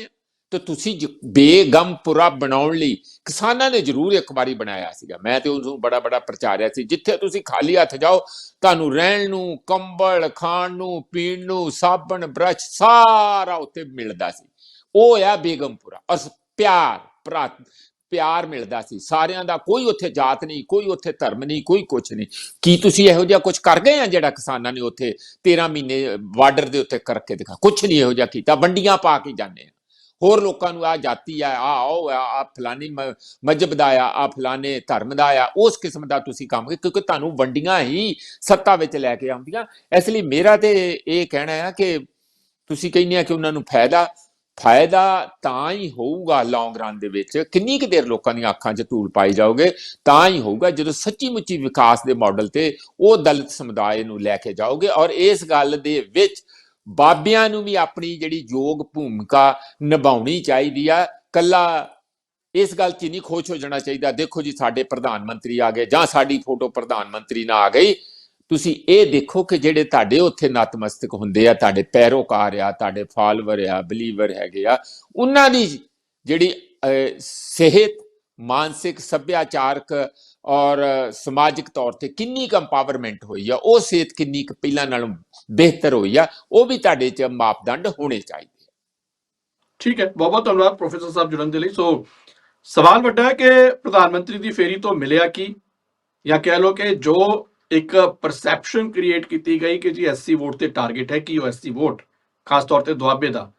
ਤੇ ਤੁਸੀਂ ਬੇਗਮਪੁਰਾ ਬਣਾਉਣ ਲਈ ਕਿਸਾਨਾਂ ਨੇ ਜ਼ਰੂਰ ਇੱਕ ਵਾਰੀ ਬਣਾਇਆ ਸੀਗਾ। ਮੈਂ ਤੇ ਉਸ ਨੂੰ ਬੜਾ ਬੜਾ ਪ੍ਰਚਾਰਿਆ ਸੀ। ਜਿੱਥੇ ਤੁਸੀਂ ਖਾਲੀ ਹੱਥ ਜਾਓ, ਤੁਹਾਨੂੰ ਰਹਿਣ ਨੂੰ, ਕੰਬਲ, ਖਾਣ ਨੂੰ, ਪੀਣ ਨੂੰ, ਸਾਬਣ, ਬ੍ਰਸ਼ ਸਾਰਾ ਉੱਥੇ ਮਿਲਦਾ ਸੀ। ਉਹ ਆ ਬੇਗਮਪੁਰਾ। ਔਰ ਪਿਆਰ, ਭਰਾ ਪਿਆਰ ਮਿਲਦਾ ਸੀ। ਸਾਰਿਆਂ ਦਾ ਕੋਈ ਉੱਥੇ ਜਾਤ ਨਹੀਂ, ਕੋਈ ਉੱਥੇ ਧਰਮ ਨਹੀਂ, ਕੋਈ ਕੁਛ ਨਹੀਂ। ਕੀ ਤੁਸੀਂ ਇਹੋ ਜਿਹਾ ਕੁਝ ਕਰ ਗਏ ਆ ਜਿਹੜਾ ਕਿਸਾਨਾਂ ਨੇ ਉੱਥੇ 13 ਮਹੀਨੇ ਬਾਰਡਰ ਦੇ ਉੱਤੇ ਕਰਕੇ ਦਿਖਾ? ਕੁਛ ਨਹੀਂ ਇਹੋ ਜਿਹਾ ਕੀਤਾ। ਵੰਡੀਆਂ ਪਾ ਕੇ ਜਾਂਦੇ ਆ। ਹੋਰ ਲੋਕਾਂ ਨੂੰ ਆ ਜਾਤੀ ਆ ਆ ਉਹ ਆ, ਆਹ ਫਲਾਨੀ ਮ- ਮਜ਼ਹਬ ਦਾ ਆ ਆ ਫਲਾਨੇ ਧਰਮ ਦਾ ਆ, ਉਸ ਕਿਸਮ ਦਾ ਤੁਸੀਂ ਕੰਮ ਕਿਉਂਕਿ ਤੁਹਾਨੂੰ ਵੰਡੀਆਂ ਹੀ ਸੱਤਾ ਵਿੱਚ ਲੈ ਕੇ ਆਉਂਦੀਆਂ। ਇਸ ਲਈ ਮੇਰਾ ਤੇ ਇਹ ਕਹਿਣਾ ਹੈ ਕਿ ਤੁਸੀਂ ਕਹਿੰਦੇ ਆ ਕਿ ਉਹਨਾਂ ਨੂੰ ਫਾਇਦਾ ਫਾਇਦਾ ਤਾਂ ਹੀ ਹੋਊਗਾ ਲੌਂਗ ਰਨ ਦੇ ਵਿੱਚ। ਕਿੰਨੀ ਕੁ ਦੇਰ ਲੋਕਾਂ ਦੀਆਂ ਅੱਖਾਂ 'ਚ ਧੂਲ ਪਾਈ ਜਾਓਗੇ, ਤਾਂ ਹੀ ਹੋਊਗਾ ਜਦੋਂ ਸੱਚੀ ਮੁੱਚੀ ਵਿਕਾਸ ਦੇ ਮਾਡਲ ਤੇ ਉਹ ਦਲਿਤ ਸਮੁਦਾਇ ਨੂੰ ਲੈ ਕੇ ਜਾਓਗੇ। ਔਰ ਇਸ ਗੱਲ ਦੇ ਵਿੱਚ ਬਾਬਿਆਂ ਨੂੰ ਵੀ ਆਪਣੀ ਜਿਹੜੀ ਯੋਗ ਭੂਮਿਕਾ ਨਿਭਾਉਣੀ ਚਾਹੀਦੀ ਆ। ਕੱਲਾ ਇਸ ਗੱਲ 'ਚ ਨਹੀਂ ਖੁਸ਼ ਹੋ ਜਾਣਾ ਚਾਹੀਦਾ। ਦੇਖੋ ਜੀ, ਸਾਡੇ ਪ੍ਰਧਾਨ ਮੰਤਰੀ ਆ ਗਏ ਜਾਂ ਸਾਡੀ ਫੋਟੋ ਪ੍ਰਧਾਨ ਮੰਤਰੀ ਨਾਲ ਆ ਗਈ। ਤੁਸੀਂ ਇਹ ਦੇਖੋ ਕਿ ਜਿਹੜੇ ਤੁਹਾਡੇ ਉੱਥੇ ਨਤਮਸਤਕ ਹੁੰਦੇ ਆ, ਤੁਹਾਡੇ ਪੈਰੋਕਾਰ ਆ, ਤੁਹਾਡੇ ਫਾਲੋਅਰ ਆ, ਬਲੀਵਰ ਹੈਗੇ ਆ, ਉਹਨਾਂ ਦੀ ਜਿਹੜੀ ਸਿਹਤ, ਮਾਨਸਿਕ, ਸੱਭਿਆਚਾਰਕ ਔਰ ਸਮਾਜਿਕ ਤੌਰ ਤੇ ਕਿੰਨੀ ਕੁ ਇੰਪਾਵਰਮੈਂਟ ਹੋਈ ਆ, ਉਹ ਸਿਹਤ ਕਿੰਨੀ ਕੁ ਪਹਿਲਾਂ ਨਾਲੋਂ ਬਿਹਤਰ ਹੋਈ ਆ, ਉਹ ਵੀ ਤੁਹਾਡੇ 'ਚ ਮਾਪਦੰਡ ਹੋਣੇ ਚਾਹੀਦੇ ਠੀਕ ਹੈ, ਬਹੁਤ ਬਹੁਤ ਧੰਨਵਾਦ ਪ੍ਰੋਫੈਸਰ ਸਾਹਿਬ ਜੁੜਨ ਦੇ ਲਈ। ਸੋ, ਸਵਾਲ ਵੱਡਾ ਹੈ ਕਿ ਪ੍ਰਧਾਨ ਮੰਤਰੀ ਦੀ ਫੇਰੀ ਤੋਂ ਮਿਲਿਆ ਕੀ? ਜਾਂ ਕਹਿ ਲਓ ਕਿ ਜੋ ਇੱਕ ਪਰਸੈਪਸ਼ਨ ਕ੍ਰੀਏਟ ਕੀਤੀ ਗਈ ਕਿ ਜੀ ਐਸਸੀ ਵੋਟ ਤੇ ਟਾਰਗੇਟ ਹੈ, ਕਿ ਉਹ ਐਸਸੀ ਵੋਟ ਖਾਸ ਤੌਰ ਤੇ ਦੁਆਬੇ ਦਾ।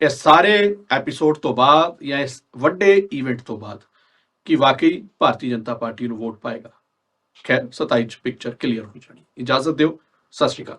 ਇਹ ਸਾਰੇ ਐਪੀਸੋਡ ਤੋਂ ਬਾਅਦ ਜਾਂ ਇਸ ਵੱਡੇ ਇਵੈਂਟ ਤੋਂ ਬਾਅਦ ਕਿ ਵਾਕਈ ਭਾਰਤੀ ਜਨਤਾ ਪਾਰਟੀ ਨੂੰ ਵੋਟ ਪਾਏਗਾ। ਖੈਰ 27 ਚ ਪਿਕਚਰ ਕਲੀਅਰ ਹੋ ਜਾਣੀ ਇਜਾਜ਼ਤ ਦਿਓ। ਸਤਿ ਸ਼੍ਰੀ ਅਕਾਲ।